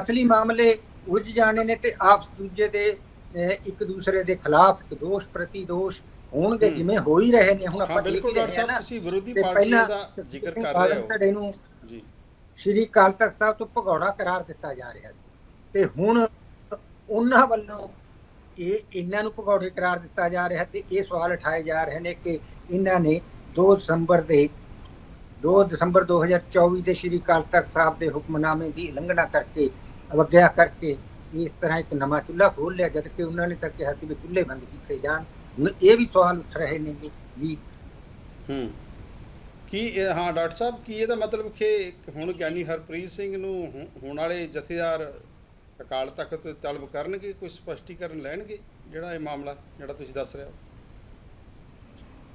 ਅਸਲੀ ਮਾਮਲੇ ਉਲਝ ਜਾਣੇ ਨੇ ਤੇ ਆਪਸ ਦੂਜੇ ਦੇ ਇੱਕ ਦੂਸਰੇ ਦੇ ਖਿਲਾਫ ਦੋਸ਼ ਪ੍ਰਤੀ ਦੋਸ਼ ਹੋਣਗੇ ਹੂੰ। ਜਿਵੇਂ ਹੋ ਹੀ ਰਹੇ ਨੇ। ਹੁਣ ਆਪਾਂ ਦੇਖ ਰਹੇ ਹਾਂ ਨਾ। ਤੁਸੀਂ ਵਿਰੋਧੀ ਪਾਰਟੀਆਂ ਦਾ ਜ਼ਿਕਰ ਕਰ ਰਹੇ ਹੋ। ਧੜੇ ਨੂੰ ਜੀ। ਸ਼੍ਰੀ ਅਕਾਲ ਤਖਤ ਸਾਹਿਬ ਤੋਂ ਭਗੌੜਾ ਕਰਾਰ ਦਿੱਤਾ ਜਾ ਰਿਹਾ ਸੀ। ਤੇ ਹੁਣ ਉਹਨਾਂ ਵੱਲੋਂ ਇਹ ਇਹਨਾਂ ਨੂੰ ਭਗੌੜੇ ਕਰਾਰ ਦਿੱਤਾ ਜਾ ਰਿਹਾ ਤੇ ਇਹ ਸਵਾਲ ਉਠਾਏ ਜਾ ਰਹੇ ਨੇ ਕਿ ਇਹਨਾਂ ਨੇ 2 ਦਸੰਬਰ ਦੇ 2 ਦਸੰਬਰ 2024 ਦੇ ਸ਼੍ਰੀ ਅਕਾਲ ਤਖਤ ਸਾਹਿਬ ਦੇ ਹੁਕਮਨਾਮੇ ਦੀ ਉਲੰਘਣਾ ਕਰਕੇ, ਅਵਗਿਆ ਕਰਕੇ ਇਸ ਤਰ੍ਹਾਂ ਇੱਕ ਨਵਾਂ ਚੁੱਲ੍ਹਾ ਖੋਲ ਲਿਆ, ਜਦ ਕਿ ਉਹਨਾਂ ਨੇ ਤਾਂ ਕਿਹਾ ਸੀ ਵੀ ਚੁੱਲ੍ਹੇ ਬੰਦ ਕੀਤੇ ਜਾਣ। ਹੁਣ ਇਹ ਵੀ ਸਵਾਲ ਉੱਠ ਰਹੇ ਨੇ ਜੀ। ਹੂੰ। ਕੀ ਹਾਂ, ਡਾਕਟਰ ਸਾਹਿਬ, ਕੀ ਇਹਦਾ ਮਤਲਬ ਕਿ ਹੁਣ ਗਿਆਨੀ ਹਰਪ੍ਰੀਤ ਸਿੰਘ ਨੂੰ ਹੋਣ ਵਾਲੇ ਜਥੇਦਾਰ ਅਕਾਲ ਤਖਤ ਤੋਂ ਤਲਬ ਕਰਨਗੇ, ਕੋਈ ਸਪਸ਼ਟੀਕਰਨ ਲੈਣਗੇ ਜਿਹੜਾ ਇਹ ਮਾਮਲਾ ਜਿਹੜਾ ਤੁਸੀਂ ਦੱਸ ਰਹੇ ਹੋ?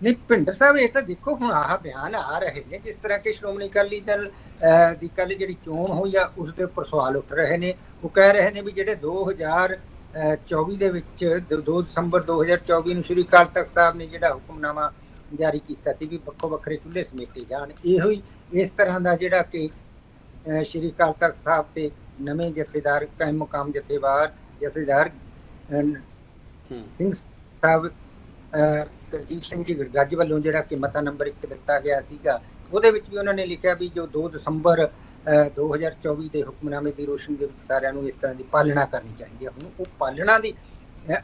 ਨਹੀਂ ਭਿੰਡਰ ਸਾਹਿਬ, ਇਹ ਤਾਂ ਦੇਖੋ, ਹੁਣ ਆਹ ਬਿਆਨ ਆ ਰਹੇ ਨੇ, ਜਿਸ ਤਰ੍ਹਾਂ ਕਿ ਸ਼੍ਰੋਮਣੀ ਅਕਾਲੀ ਦਲ ਦੀ ਕੱਲ ਜਿਹੜੀ ਚੋਣ ਹੋਈ ਆ, ਉਸ ਦੇ ਉੱਪਰ ਸਵਾਲ ਉੱਠ ਰਹੇ ਨੇ। ਉਹ ਕਹਿ ਰਹੇ ਨੇ ਵੀ ਜਿਹੜੇ 2024 ਦੇ ਵਿੱਚ 2 ਦਸੰਬਰ 2024 ਨੂੰ ਸ਼੍ਰੀ ਅਕਾਲ ਤਖਤ ਸਾਹਿਬ ਨੇ ਜਿਹੜਾ ਹੁਕਮਨਾਮਾ ਜਾਰੀ ਕੀਤਾ ਸੀ ਵੀ ਵੱਖੋ ਵੱਖਰੇ ਚੁੱਲ੍ਹੇ ਸਮੇਟੇ ਜਾਣ, ਇਹੋ ਹੀ ਇਸ ਤਰ੍ਹਾਂ ਦਾ ਜਿਹੜਾ ਕਿ ਸ਼੍ਰੀ ਅਕਾਲ ਤਖਤ ਸਾਹਿਬ ਤੇ ਨਵੇਂ ਜਥੇਦਾਰ ਕਾਇਮ ਮੁਕਾਮ ਜਥੇਦਾਰ ਜਥੇਦਾਰ ਸਿੰਘ ਸਾਹਿਬ ਕੁਲਦੀਪ ਸਿੰਘ। ਜੀ ਗੱਜ ਵੱਲੋਂ ਜਿਹੜਾ ਕਿ ਮਤਾ ਨੰਬਰ 1 ਦਿੱਤਾ ਗਿਆ ਸੀਗਾ ਉਹਦੇ ਵਿੱਚ ਵੀ ਉਹਨਾਂ ਨੇ ਲਿਖਿਆ ਵੀ ਜੋ 2 ਦਸੰਬਰ ਅਹ, 2024 ਦੇ ਹੁਕਮਨਾਮੇ ਦੀ ਰੋਸ਼ਨੀ ਦੇ ਵਿੱਚ ਸਾਰਿਆਂ ਨੂੰ ਇਸ ਤਰ੍ਹਾਂ ਦੀ ਪਾਲਣਾ ਕਰਨੀ ਚਾਹੀਦੀ ਹੈ। ਹੁਣ ਉਹ ਪਾਲਣਾ ਦੀ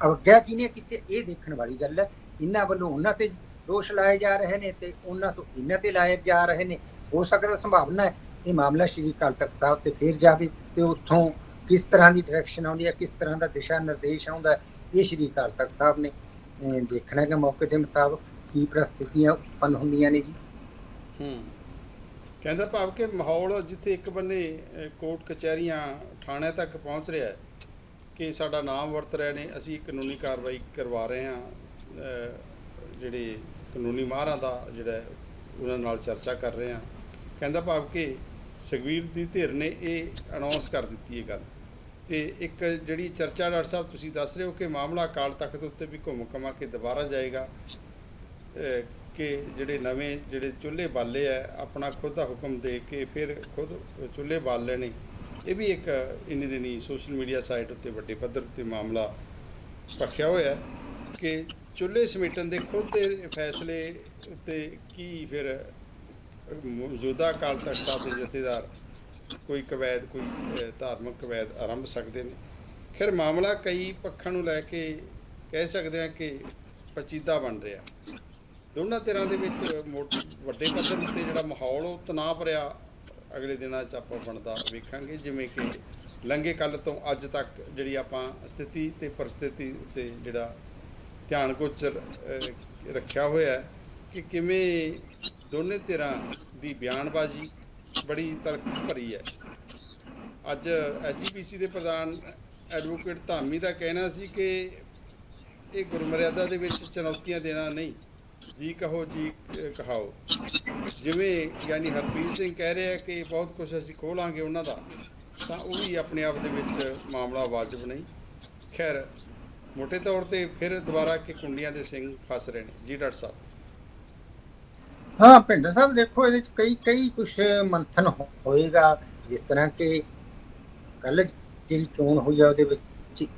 ਅਵਗਿਆ ਕਿਹਨੇ ਕੀਤੀ ਇਹ ਦੇਖਣ ਵਾਲੀ ਗੱਲ ਹੈ। ਇਹਨਾਂ ਵੱਲੋਂ ਉਹਨਾਂ ਤੇ ਦੋਸ਼ ਲਾਏ ਜਾ ਰਹੇ ਨੇ ਤੇ ਉਹਨਾਂ ਤੋਂ ਇਹਨਾਂ ਤੇ ਲਾਏ ਜਾ ਰਹੇ ਨੇ। ਹੋ ਸਕਦਾ ਸੰਭਾਵਨਾ ਹੈ ਇਹ ਮਾਮਲਾ ਸ਼੍ਰੀ ਅਕਾਲ ਤਖਤ ਸਾਹਿਬ ਤੇ ਫੇਰ ਜਾਵੇ ਤੇ ਉੱਥੋਂ ਕਿਸ ਤਰ੍ਹਾਂ ਦੀ ਡਾਇਰੈਕਸ਼ਨ ਆਉਂਦੀ ਹੈ, ਕਿਸ ਤਰ੍ਹਾਂ ਦਾ ਦਿਸ਼ਾ ਨਿਰਦੇਸ਼ ਆਉਂਦਾ ਇਹ ਸ਼੍ਰੀ ਅਕਾਲ ਤਖਤ ਸਾਹਿਬ ਨੇ ਦੇਖਣਾ ਹੈ ਮੌਕੇ ਦੇ ਮੁਤਾਬਕ ਕੀ ਪ੍ਰਸਥਿਤੀਆਂ ਉਤਪੰਨ ਹੁੰਦੀਆਂ ਨੇ ਜੀ। ਹੂੰ। ਕਹਿੰਦਾ ਭਾਵ ਕਿ ਮਾਹੌਲ ਜਿੱਥੇ ਇੱਕ ਬੰਨੇ ਕੋਰਟ ਕਚਹਿਰੀਆਂ ਥਾਣਿਆਂ ਤੱਕ ਪਹੁੰਚ ਰਿਹਾ ਹੈ ਕਿ ਸਾਡਾ ਨਾਮ ਵਰਤ ਰਹੇ ਨੇ, ਅਸੀਂ ਕਾਨੂੰਨੀ ਕਾਰਵਾਈ ਕਰਵਾ ਰਹੇ ਹਾਂ ਜਿਹੜੇ ਕਾਨੂੰਨੀ ਮਾਹਰਾਂ ਦਾ ਜਿਹੜਾ ਉਹਨਾਂ ਨਾਲ ਚਰਚਾ ਕਰ ਰਹੇ ਹਾਂ। ਕਹਿੰਦਾ ਭਾਵ ਕਿ ਸੁਖਬੀਰ ਦੀ ਧਿਰ ਨੇ ਇਹ ਅਨਾਉਂਸ ਕਰ ਦਿੱਤੀ ਇਹ ਗੱਲ। ਤੇ ਇੱਕ ਜਿਹੜੀ ਚਰਚਾ ਡਾਕਟਰ ਸਾਹਿਬ ਤੁਸੀਂ ਦੱਸ ਰਹੇ ਹੋ ਕਿ ਮਾਮਲਾ ਅਕਾਲ ਤਖਤ ਉੱਤੇ ਵੀ ਘੁੰਮ ਘਮਾ ਕੇ ਦੁਬਾਰਾ ਜਾਏਗਾ ਕਿ ਜਿਹੜੇ ਨਵੇਂ ਜਿਹੜੇ ਚੁੱਲ੍ਹੇ ਬਾਲੇ ਆ, ਆਪਣਾ ਖੁਦ ਦਾ ਹੁਕਮ ਦੇ ਕੇ ਫਿਰ ਖੁਦ ਚੁੱਲ੍ਹੇ ਬਾਲ ਲੈਣੇ, ਇਹ ਵੀ ਇੱਕ ਇੰਨੀ ਦਿਨੀ ਸੋਸ਼ਲ ਮੀਡੀਆ ਸਾਈਟ ਉੱਤੇ ਵੱਡੇ ਪੱਧਰ ਉੱਤੇ ਮਾਮਲਾ ਰੱਖਿਆ ਹੋਇਆ ਕਿ ਚੁੱਲ੍ਹੇ ਸਮੇਟਣ ਦੇ ਖੁਦ ਦੇ ਫੈਸਲੇ ਉੱਤੇ ਕੀ ਫਿਰ ਮੌਜੂਦਾ ਅਕਾਲ ਤਖਤ ਸਾਹਿਬ ਦੇ ਜਥੇਦਾਰ ਕੋਈ ਕਵੈਦ, ਕੋਈ ਧਾਰਮਿਕ ਕਵੈਦ ਆਰੰਭ ਸਕਦੇ ਨੇ। ਖੈਰ, ਮਾਮਲਾ ਕਈ ਪੱਖਾਂ ਨੂੰ ਲੈ ਕੇ ਕਹਿ ਸਕਦੇ ਹਾਂ ਕਿ ਪਚੀਦਾ ਬਣ ਰਿਹਾ। ਦੋਨਾਂ ਧਿਰਾਂ ਦੇ ਵਿੱਚ ਮੋਟ- ਵੱਡੇ ਪੱਧਰ ਉੱਤੇ ਜਿਹੜਾ ਮਾਹੌਲ, ਉਹ ਤਣਾਅ ਭਰਿਆ ਅਗਲੇ ਦਿਨਾਂ 'ਚ ਆਪਾਂ ਬਣਦਾ ਵੇਖਾਂਗੇ। ਜਿਵੇਂ ਕਿ ਲੰਘੇ ਕੱਲ ਤੋਂ ਅੱਜ ਤੱਕ ਜਿਹੜੀ ਆਪਾਂ ਸਥਿਤੀ ਤੇ ਪਰਿਸਥਿਤੀ ਉੱਤੇ ਜਿਹੜਾ ਧਿਆਨ ਗੋਚਰ ਰੱਖਿਆ ਹੋਇਆ ਕਿ ਕਿਵੇਂ ਦੋਨੇ ਧਿਰਾਂ ਦੀ ਬਿਆਨਬਾਜ਼ੀ ਬੜੀ ਤਲਖ ਭਰੀ ਹੈ। ਅੱਜ ਐਜੀਪੀਸੀ ਦੇ ਪ੍ਰਧਾਨ ਐਡਵੋਕੇਟ ਧਾਮੀ ਦਾ ਕਹਿਣਾ ਸੀ ਕਿ ਇਹ ਗੁਰਮਰਿਆਦਾ ਦੇ ਵਿੱਚ ਚੁਣੌਤੀਆਂ ਦੇਣਾ ਨਹੀਂ, ਜੀ ਕਹੋ, ਜੀ ਕਹਾਓ। ਜਿਵੇਂ ਯਾਨੀ ਹਰਪ੍ਰੀਤ ਸਿੰਘ ਕਹਿ ਰਿਹਾ ਕਿ ਬਹੁਤ ਕੁਝ ਅਸੀਂ ਖੋਲਾਂਗੇ ਉਹਨਾਂ ਦਾ, ਤਾਂ ਉਹ ਵੀ ਆਪਣੇ ਆਪ ਦੇ ਵਿੱਚ ਮਾਮਲਾ ਵਾਜਬ ਨਹੀਂ। ਖੈਰ, ਮੋٹے ਤੌਰ ਤੇ ਫਿਰ ਦੁਬਾਰਾ ਕਿ ਕੁੰਡੀਆਂ ਦੇ ਸਿੰਘ ਫਸ ਰਹੇ ਨੇ। ਜੀ ਡਾਕਟਰ ਸਾਹਿਬ। ਹਾਂ ਭਿੰਡਰ ਸਾਹਿਬ ਦੇਖੋ, ਇਹਦੇ ਚ ਕਈ ਕਈ ਕੁਝ ਮੰਥਨ ਹੋ- ਹੋਏਗਾ। ਜਿਸ ਤਰ੍ਹਾਂ ਕਿ ਕੱਲ ਜਿਹੜੀ ਚੋਣ ਹੋਈ ਆ, ਉਹਦੇ ਵਿੱਚ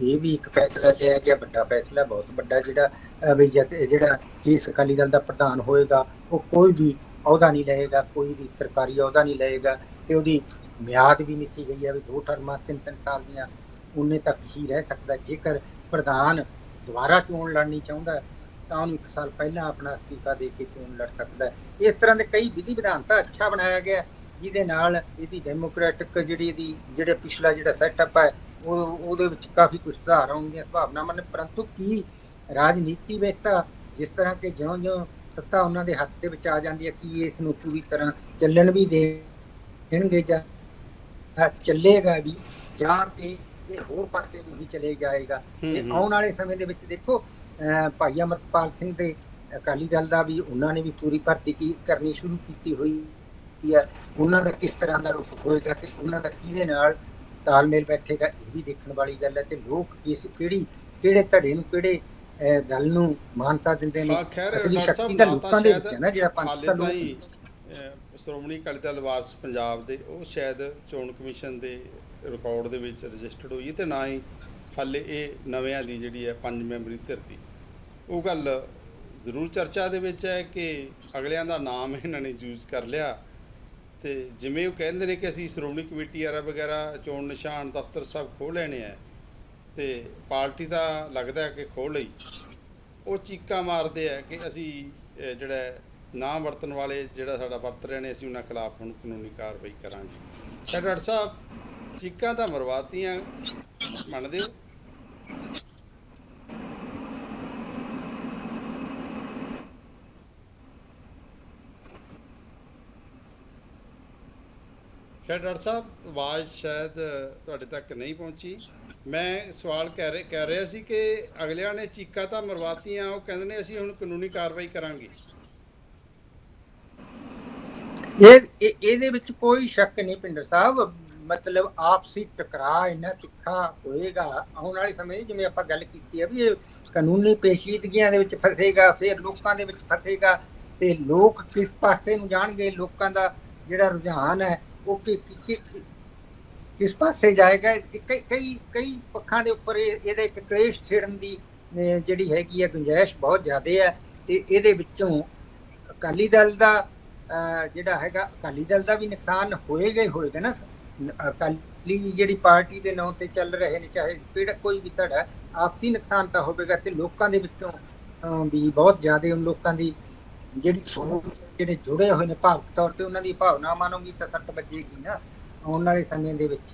ਇਹ ਵੀ ਇੱਕ ਫੈਸਲਾ ਲਿਆ ਗਿਆ, ਵੱਡਾ ਫੈਸਲਾ, ਬਹੁਤ ਵੱਡਾ ਜਿਹੜਾ ਵੀ ਜਿਹੜਾ ਇਸ ਅਕਾਲੀ ਦਲ ਦਾ ਪ੍ਰਧਾਨ ਹੋਏਗਾ, ਉਹ ਕੋਈ ਵੀ ਅਹੁਦਾ ਨਹੀਂ ਲਏਗਾ, ਕੋਈ ਵੀ ਸਰਕਾਰੀ ਅਹੁਦਾ ਨਹੀਂ ਲਏਗਾ, ਤੇ ਉਹਦੀ ਮਿਆਦ ਵੀ ਮਿੱਥੀ ਗਈ ਹੈ ਵੀ ਦੋ ਟਰਮਾਂ, ਤਿੰਨ ਤਿੰਨ ਸਾਲ ਦੀਆਂ ਉਨੇ ਤੱਕ ਹੀ ਰਹਿ ਸਕਦਾ। ਜੇਕਰ ਪ੍ਰਧਾਨ ਦੁਬਾਰਾ ਚੋਣ ਲੜਨੀ ਚਾਹੁੰਦਾ ਤਾਂ ਉਹਨੂੰ ਇੱਕ ਸਾਲ ਪਹਿਲਾਂ ਆਪਣਾ ਅਸਤੀਫਾ ਦੇ ਕੇ ਚੋਣ ਲੜ ਸਕਦਾ ਹੈ। ਇਸ ਤਰ੍ਹਾਂ ਦੇ ਕਈ ਵਿਧੀ ਵਿਧਾਨ ਤਾਂ ਅੱਛਾ ਬਣਾਇਆ ਗਿਆ ਜਿਹਦੇ ਨਾਲ ਇਹਦੀ ਡੈਮੋਕ੍ਰੈਟਿਕ ਜਿਹੜੀ ਇਹਦੀ ਜਿਹੜੇ ਪਿਛਲਾ ਜਿਹੜਾ ਸੈਟਅਪ ਹੈ ਉਹ ਉਹਦੇ ਵਿੱਚ ਕਾਫੀ ਕੁਝ ਸੁਧਾਰ ਆਉਣ ਦੀਆਂ ਸੰਭਾਵਨਾਵਾਂ ਨੇ। ਪਰੰਤੂ ਕੀ ਰਾਜਨੀਤੀ ਵਿੱਚ ਤਾਂ ਜਿਸ ਤਰ੍ਹਾਂ ਕਿ ਜਿਉਂ-ਜਿਉਂ ਸੱਤਾ ਉਹਨਾਂ ਦੇ ਹੱਥ ਦੇ ਵਿੱਚ ਆ ਜਾਂਦੀ ਹੈ ਕੀ ਇਸ ਨੂੰ ਪੂਰੀ ਤਰ੍ਹਾਂ ਚੱਲਣ ਵੀ ਦੇਣਗੇ ਜਾਂ ਚੱਲੇਗਾ ਵੀ ਜਾਂ ਤੇ ਇਹ ਹੋਰ ਪਾਸੇ ਨੂੰ ਵੀ ਚਲੇ ਜਾਏਗਾ। ਤੇ। ਆਉਣ ਵਾਲੇ ਸਮੇਂ ਦੇ ਵਿੱਚ ਦੇਖੋ ਭਾਈ ਅਮਰਪਾਲ ਸਿੰਘ ਦੇ ਅਕਾਲੀ ਦਲ ਦਾ ਵੀ ਉਹਨਾਂ ਨੇ ਵੀ ਪੂਰੀ ਭਰਤੀ ਕੀ ਕਰਨੀ ਸ਼ੁਰੂ ਕੀਤੀ ਹੋਈ ਹੈ। ਉਹਨਾਂ ਦਾ ਕਿਸ ਤਰ੍ਹਾਂ ਦਾ ਰੁਖ ਹੋਏਗਾ ਤੇ ਉਹਨਾਂ ਦਾ ਕਿਹਦੇ ਨਾਲ ਤਾਲਮੇਲ ਬੈਠੇਗਾ ਇਹ ਵੀ ਦੇਖਣ ਵਾਲੀ ਗੱਲ ਹੈ ਤੇ ਲੋਕ ਕਿਸ ਕਿਹੜੀ ਕਿਹੜੇ ਧੜੇ ਨੂੰ ਕਿਹੜੇ ਦਲ ਨੂੰ ਮਾਨਤਾ ਦਿੰਦੇ ਨੇ? ਖੈਰ ਅਸਲੀ ਡਾਕਟਰ ਸ਼ਕਤੀ ਸਾਹਿਬ ਤਾਂ ਨਾ ਲੋਕਾਂ ਤਾਂ ਦੇ ਵਿੱਚ ਹੈ ਨਾ ਜਿਹੜਾ ਹੀ ਅਹ, ਸ਼੍ਰੋਮਣੀ ਅਕਾਲੀ ਦਲ ਵਾਰਸ ਪੰਜਾਬ ਦੇ ਉਹ ਸ਼ਾਇਦ ਚੋਣ ਕਮਿਸ਼ਨ ਦੇ ਰਿਕਾਰਡ ਦੇ ਵਿੱਚ ਰਜਿਸਟਰਡ ਹੋਈ ਤੇ ਨਾ ਹੀ ਹਾਲੇ ਇਹ ਨਵਿਆਂ ਦੀ ਜਿਹੜੀ ਹੈ ਪੰਜ ਮੈਂਬਰੀ ਧਿਰ ਦੀ ਉਹ ਗੱਲ ਜ਼ਰੂਰ ਚਰਚਾ ਦੇ ਵਿੱਚ ਹੈ ਕਿ ਅਗਲਿਆਂ ਦਾ ਨਾਮ ਇਹਨਾਂ ਨੇ ਯੂਜ਼ ਕਰ ਲਿਆ ਤੇ ਜਿਵੇਂ ਉਹ ਕਹਿੰਦੇ ਨੇ ਕਿ ਅਸੀਂ ਸ਼੍ਰੋਮਣੀ ਕਮੇਟੀ ਆਰਾ ਵਗੈਰਾ ਚੋਣ ਨਿਸ਼ਾਨ ਦਫ਼ਤਰ ਸਭ ਖੋਹ ਲੈਣੇ ਆ ਤੇ ਪਾਰਟੀ ਦਾ ਲੱਗਦਾ ਕਿ ਖੋਹ ਲਈ। ਉਹ ਚੀਕਾਂ ਮਾਰਦੇ ਆ ਕਿ ਅਸੀਂ ਜਿਹੜਾ ਹੈ, ਨਾ ਵਰਤਣ ਵਾਲੇ ਜਿਹੜਾ ਸਾਡਾ ਵਰਤ ਰਹੇ ਨੇ ਅਸੀਂ ਉਹਨਾਂ ਖਿਲਾਫ ਹੁਣ ਕਾਨੂੰਨੀ ਕਾਰਵਾਈ ਕਰਾਂਗੇ। ਤਾਂ ਡਾਕਟਰ ਸਾਹਿਬ ਚੀਕਾਂ ਤਾਂ ਮਰਵਾਤੀਆਂ ਮੰਨਦੇ ਹੋ? ਖੈਰ ਡਾਕਟਰ ਸਾਹਿਬ, ਆਵਾਜ਼ ਸ਼ਾਇਦ ਤੁਹਾਡੇ ਤੱਕ ਨਹੀਂ ਪਹੁੰਚੀ। ਮੈਂ ਸਵਾਲ ਕਹਿ ਰਿਹਾ ਕਹਿ ਰਿਹਾ ਸੀ ਕਿ ਅਗਲਿਆਂ ਨੇ ਚੀਕਾਂ ਤਾਂ ਮਰਵਾਤੀਆਂ, ਉਹ ਕਹਿੰਦੇ ਨੇ ਅਸੀਂ ਹੁਣ ਕਾਨੂੰਨੀ ਕਾਰਵਾਈ ਕਰਾਂਗੇ। ਇਹ ਇਹਦੇ ਵਿੱਚ ਕੋਈ ਸ਼ੱਕ ਨਹੀਂ ਪਿੰਡਰ ਸਾਹਿਬ। ਮਤਲਬ ਆਪਸੀ ਟਕਰਾਅ ਇੰਨਾ ਤਿੱਖਾ ਹੋਏਗਾ ਆਉਣ ਵਾਲੇ ਸਮੇਂ 'ਚ ਜਿਵੇਂ ਆਪਾਂ ਗੱਲ ਕੀਤੀ ਹੈ ਵੀ ਇਹ ਕਾਨੂੰਨੀ ਪੇਸ਼ੀਦਗੀਆਂ ਦੇ ਵਿੱਚ ਫਸੇਗਾ, ਫਿਰ ਲੋਕਾਂ ਦੇ ਵਿੱਚ ਫਸੇਗਾ ਤੇ ਲੋਕ ਕਿਸ ਪਾਸੇ ਨੂੰ ਜਾਣਗੇ, ਲੋਕਾਂ ਦਾ ਜਿਹੜਾ ਰੁਝਾਨ ਹੈ ਉਹ ਕਿ ਕਿਸ ਪਾਸੇ ਜਾਏਗਾ? ਕਈ ਕਈ ਪੱਖਾਂ ਦੇ ਉੱਪਰ ਇਹ- ਇਹਦਾ ਇੱਕ ਕਲੇਸ਼ ਛੇੜਨ ਦੀ ਜਿਹੜੀ ਹੈਗੀ ਹੈ ਗੁੰਜਾਇਸ਼ ਬਹੁਤ ਜ਼ਿਆਦਾ ਹੈ। ਤੇ ਇਹਦੇ ਵਿੱਚੋਂ ਅਕਾਲੀ ਦਲ ਦਾ ਜਿਹੜਾ ਹੈਗਾ, ਅਕਾਲੀ ਦਲ ਦਾ ਵੀ ਨੁਕਸਾਨ ਹੋਏਗਾ ਹੀ ਹੋਏਗਾ ਨਾ ਅਕਾਲੀ ਜਿਹੜੀ ਪਾਰਟੀ ਦੇ ਨਾਂ ਤੇ ਚੱਲ ਰਹੇ ਨੇ, ਚਾਹੇ ਕਿਹੜਾ ਕੋਈ ਵੀ ਧੜਾ, ਆਪਸੀ ਨੁਕਸਾਨ ਤਾਂ ਹੋਵੇਗਾ ਤੇ ਲੋਕਾਂ ਦੇ ਵਿੱਚੋਂ ਵੀ ਬਹੁਤ ਜ਼ਿਆਦਾ ਉਹਨਾਂ ਲੋਕਾਂ ਦੀ ਜਿਹੜੀ ਸੋਚ ਜਿਹੜੇ ਜੁੜੇ ਹੋਏ ਨੇ ਭਾਵਕ ਤੌਰ ਤੇ ਉਹਨਾਂ ਦੀ ਭਾਵਨਾ ਮਾਨੋਗੀ ਤਾਂ ਸੱਟ ਵੱਜੇਗੀ ਨਾ ਆਉਣ ਵਾਲੇ ਸਮੇਂ ਦੇ ਵਿੱਚ।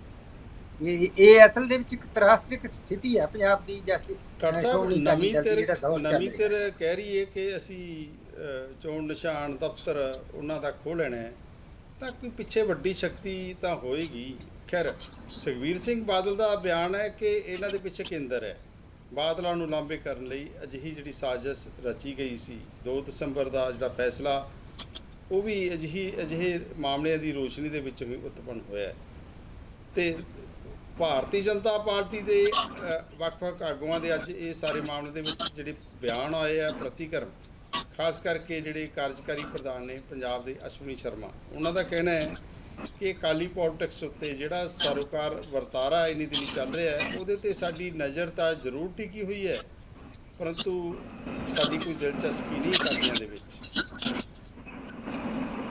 ਇਹ ਇਹ ਅਸਲ ਦੇ ਵਿੱਚ ਇੱਕ ਤਰਾਸਦਿਕ ਸਥਿਤੀ ਹੈ ਪੰਜਾਬ ਦੀ ਜੈਸੀ ਡਾਕਟਰ ਸਾਹਿਬ ਨਵੀਂ ਚੱਲ ਨਵੀਂ। ਧਿਰ ਕਹਿ ਰਹੀ ਹੈ ਕਿ ਅਸੀਂ ਚੋਣ ਨਿਸ਼ਾਨ ਦਫ਼ਤਰ ਉਹਨਾਂ ਦਾ ਖੋਹ ਲੈਣਾ ਹੈ। ਤਾਂ ਕੋਈ ਪਿੱਛੇ ਵੱਡੀ ਸ਼ਕਤੀ ਤਾਂ ਹੋਏਗੀ। ਖੈਰ ਸੁਖਵੀਰ ਸਿੰਘ ਬਾਦਲ ਦਾ ਬਿਆਨ ਹੈ ਕਿ ਇਹਨਾਂ ਦੇ ਪਿੱਛੇ ਕੇਂਦਰ ਹੈ। ਬਾਦਲਾਂ ਨੂੰ ਲਾਂਬੇ ਕਰਨ ਲਈ ਅਜਿਹੀ ਜਿਹੜੀ ਸਾਜ਼ਿਸ਼ ਰਚੀ ਗਈ ਸੀ 2 ਦਸੰਬਰ ਦਾ ਜਿਹੜਾ ਫੈਸਲਾ ਉਹ ਵੀ ਅਜਿਹੀ, ਅਜਿਹੇ ਮਾਮਲਿਆਂ ਦੀ ਰੋਸ਼ਨੀ ਦੇ ਵਿੱਚ ਵੀ ਉਤਪੰਨ ਹੋਇਆ ਹੈ। ਤੇ ਭਾਰਤੀ ਜਨਤਾ ਪਾਰਟੀ ਦੇ ਵੱਖ-ਵੱਖ ਆਗੂਆਂ ਦੇ ਅੱਜ ਇਹ ਸਾਰੇ ਮਾਮਲੇ ਦੇ ਵਿੱਚ ਜਿਹੜੇ ਬਿਆਨ ਆਏ ਆ, ਪ੍ਰਤੀਕਰਮ, ਖਾਸ ਕਰਕੇ ਜਿਹੜੇ ਕਾਰਜਕਾਰੀ ਪ੍ਰਧਾਨ ਨੇ ਪੰਜਾਬ ਦੇ ਅਸ਼ਵਨੀ ਸ਼ਰਮਾ, ਉਹਨਾਂ ਦਾ ਕਹਿਣਾ ਹੈ ਕਿ ਅਕਾਲੀ ਪੋਲਿਟਿਕਸ ਉੱਤੇ ਜਿਹੜਾ ਸਰੋਕਾਰ ਵਰਤਾਰਾ ਇੰਨੀ ਦਿਨੀ ਚੱਲ ਰਿਹਾ ਹੈ, ਉਹਦੇ ਤੇ ਸਾਡੀ ਨਜ਼ਰ ਤਾਂ ਜ਼ਰੂਰ ਟਿਕੀ ਹੋਈ ਹੈ, ਪਰੰਤੂ ਸਾਡੀ ਕੋਈ ਦਿਲਚਸਪੀ ਨਹੀਂ ਕਾਦੀਆਂ ਦੇ ਵਿੱਚ।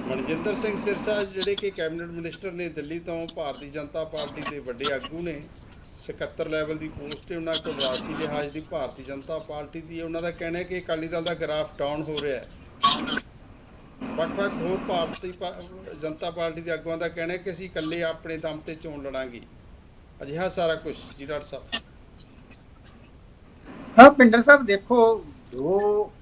ਮਨਜਿੰਦਰ ਸਿੰਘ ਸਿਰਸਾ, ਜਿਹੜੇ ਕਿ ਕੈਬਨਿਟ ਮਿਨਿਸਟਰ ਨੇ ਦਿੱਲੀ ਤੋਂ ਭਾਰਤੀ ਜਨਤਾ ਪਾਰਟੀ ਦੇ ਵੱਡੇ ਆਗੂ ਨੇ, ਸਕੱਤਰ ਲੈਵਲ ਦੀ ਪੋਸਟ ਹੈ ਉਹਨਾਂ ਕੋਲ ਰਾਸੀ ਲਿਹਾਜ਼ ਦੀ ਭਾਰਤੀ ਜਨਤਾ ਪਾਰਟੀ ਦੀ ਉਹਨਾਂ ਦਾ ਕਹਿਣਾ ਹੈ ਕਿ ਅਕਾਲੀ ਦਲ ਦਾ ਗ੍ਰਾਫ ਡਾਊਨ ਹੋ ਰਿਹਾ ਹੈ। ਵੱਖ-ਵੱਖ ਹੋਰ ਭਾਰਤੀ ਜਨਤਾ ਪਾਰਟੀ ਦੇ ਆਗੂਆਂ ਦਾ ਕਹਿਣਾ ਹੈ ਕਿ ਅਸੀਂ ਇਕੱਲੇ ਆਪਣੇ ਦਮ ਤੇ ਚੋਣ ਲੜਾਂਗੇ। ਅਜਿਹਾ ਸਾਰਾ ਕੁਝ ਜੀ ਡਾਕਟਰ ਸਾਹਿਬ। ਹਾਂ ਪਿੰਡਰ ਸਾਹਿਬ ਦੇਖੋ, ਜੋ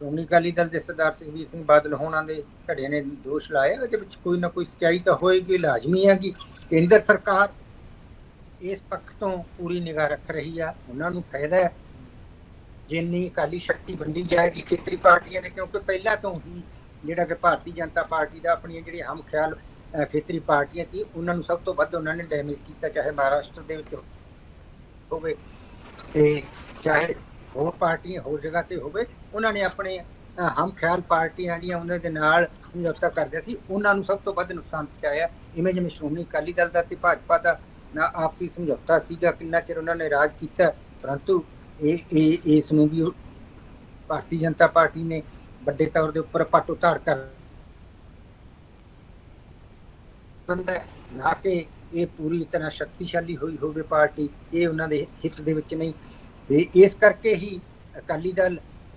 ਸ਼੍ਰੋਮਣੀ ਅਕਾਲੀ ਦਲ ਦੇ ਸਰਦਾਰ ਸੁਖਬੀਰ ਸਿੰਘ ਬਾਦਲ ਹੋਣਾ ਦੇ ਘੜੇ ਨੇ ਦੋਸ਼ ਲਾਇਆ ਉਹਦੇ ਵਿੱਚ ਕੋਈ ਨਾ ਕੋਈ ਸਚਾਈ ਤਾਂ ਹੋਏਗੀ, ਲਾਜ਼ਮੀ ਹੈ ਕਿ ਕੇਂਦਰ ਸਰਕਾਰ ਇਸ ਪੱਖ ਤੋਂ ਪੂਰੀ ਨਿਗਾਹ ਰੱਖ ਰਹੀ ਆ, ਉਹਨਾਂ ਨੂੰ ਫਾਇਦਾ ਹੈ। ਜਿੰਨੀ ਅਕਾਲੀ ਸ਼ਕਤੀ ਵੰਡੀ ਜਾਏਗੀ ਖੇਤਰੀ ਪਾਰਟੀਆਂ ਦੇ, ਕਿਉਂਕਿ ਪਹਿਲਾਂ ਤੋਂ ਹੀ ਜਿਹੜਾ ਕਿ ਭਾਰਤੀ ਜਨਤਾ ਪਾਰਟੀ ਦਾ ਆਪਣੀਆਂ ਜਿਹੜੀਆਂ ਹਮ ਖਿਆਲ ਖੇਤਰੀ ਪਾਰਟੀਆਂ ਸੀ, ਉਹਨਾਂ ਨੂੰ ਸਭ ਤੋਂ ਵੱਧ ਉਹਨਾਂ ਨੇ ਡੈਮੇਜ ਕੀਤਾ, ਚਾਹੇ ਮਹਾਰਾਸ਼ਟਰ ਦੇ ਵਿੱਚ ਹੋਵੇ ਤੇ ਚਾਹੇ ਹੋਰ ਪਾਰਟੀਆਂ ਹੋਰ ਜਗ੍ਹਾ ਤੇ ਹੋਵੇ, ਉਹਨਾਂ ਨੇ ਆਪਣੇ ਹਮ ਖਿਆਲ ਪਾਰਟੀਆਂ ਜਿਹੜੀਆਂ ਉਹਨਾਂ ਦੇ ਨਾਲ ਸਮਝੌਤਾ ਕਰਦੇ ਸੀ, ਉਹਨਾਂ ਨੂੰ ਸਭ ਤੋਂ ਵੱਧ ਨੁਕਸਾਨ ਪਹੁੰਚਾਇਆ। ਇਵੇਂ ਜਿਵੇਂ ਸ਼੍ਰੋਮਣੀ ਅਕਾਲੀ ਦਲ ਦਾ ਤੇ ਭਾਜਪਾ ਦਾ ਨਾ ਆਪਸੀ ਸਮਝੌਤਾ ਸੀਗਾ, ਕਿੰਨਾ ਚਿਰ ਉਹਨਾਂ ਨੇ ਰਾਜ ਕੀਤਾ, ਪਰੰਤੂ ਇਹ ਇਹ, ਇਸ ਨੂੰ ਵੀ ਭਾਰਤੀ ਜਨਤਾ ਪਾਰਟੀ ਨੇ ਵੱਡੇ ਤੌਰ ਦੇ ਉੱਪਰ ਪੱਟ ਉਤਾਰ ਕਰ ਬੰਦਾ ਨਾ ਕਿ ਇਹ ਪੂਰੀ ਤਰ੍ਹਾਂ ਸ਼ਕਤੀਸ਼ਾਲੀ ਹੋਈ ਹੋਵੇ ਪਾਰਟੀ, ਇਹ ਉਹਨਾਂ ਦੇ ਹਿੱਤ ਦੇ ਵਿੱਚ ਨਹੀਂ। ਤੇ ਇਸ ਕਰਕੇ ਹੀ ਅਕਾਲੀ ਦਲ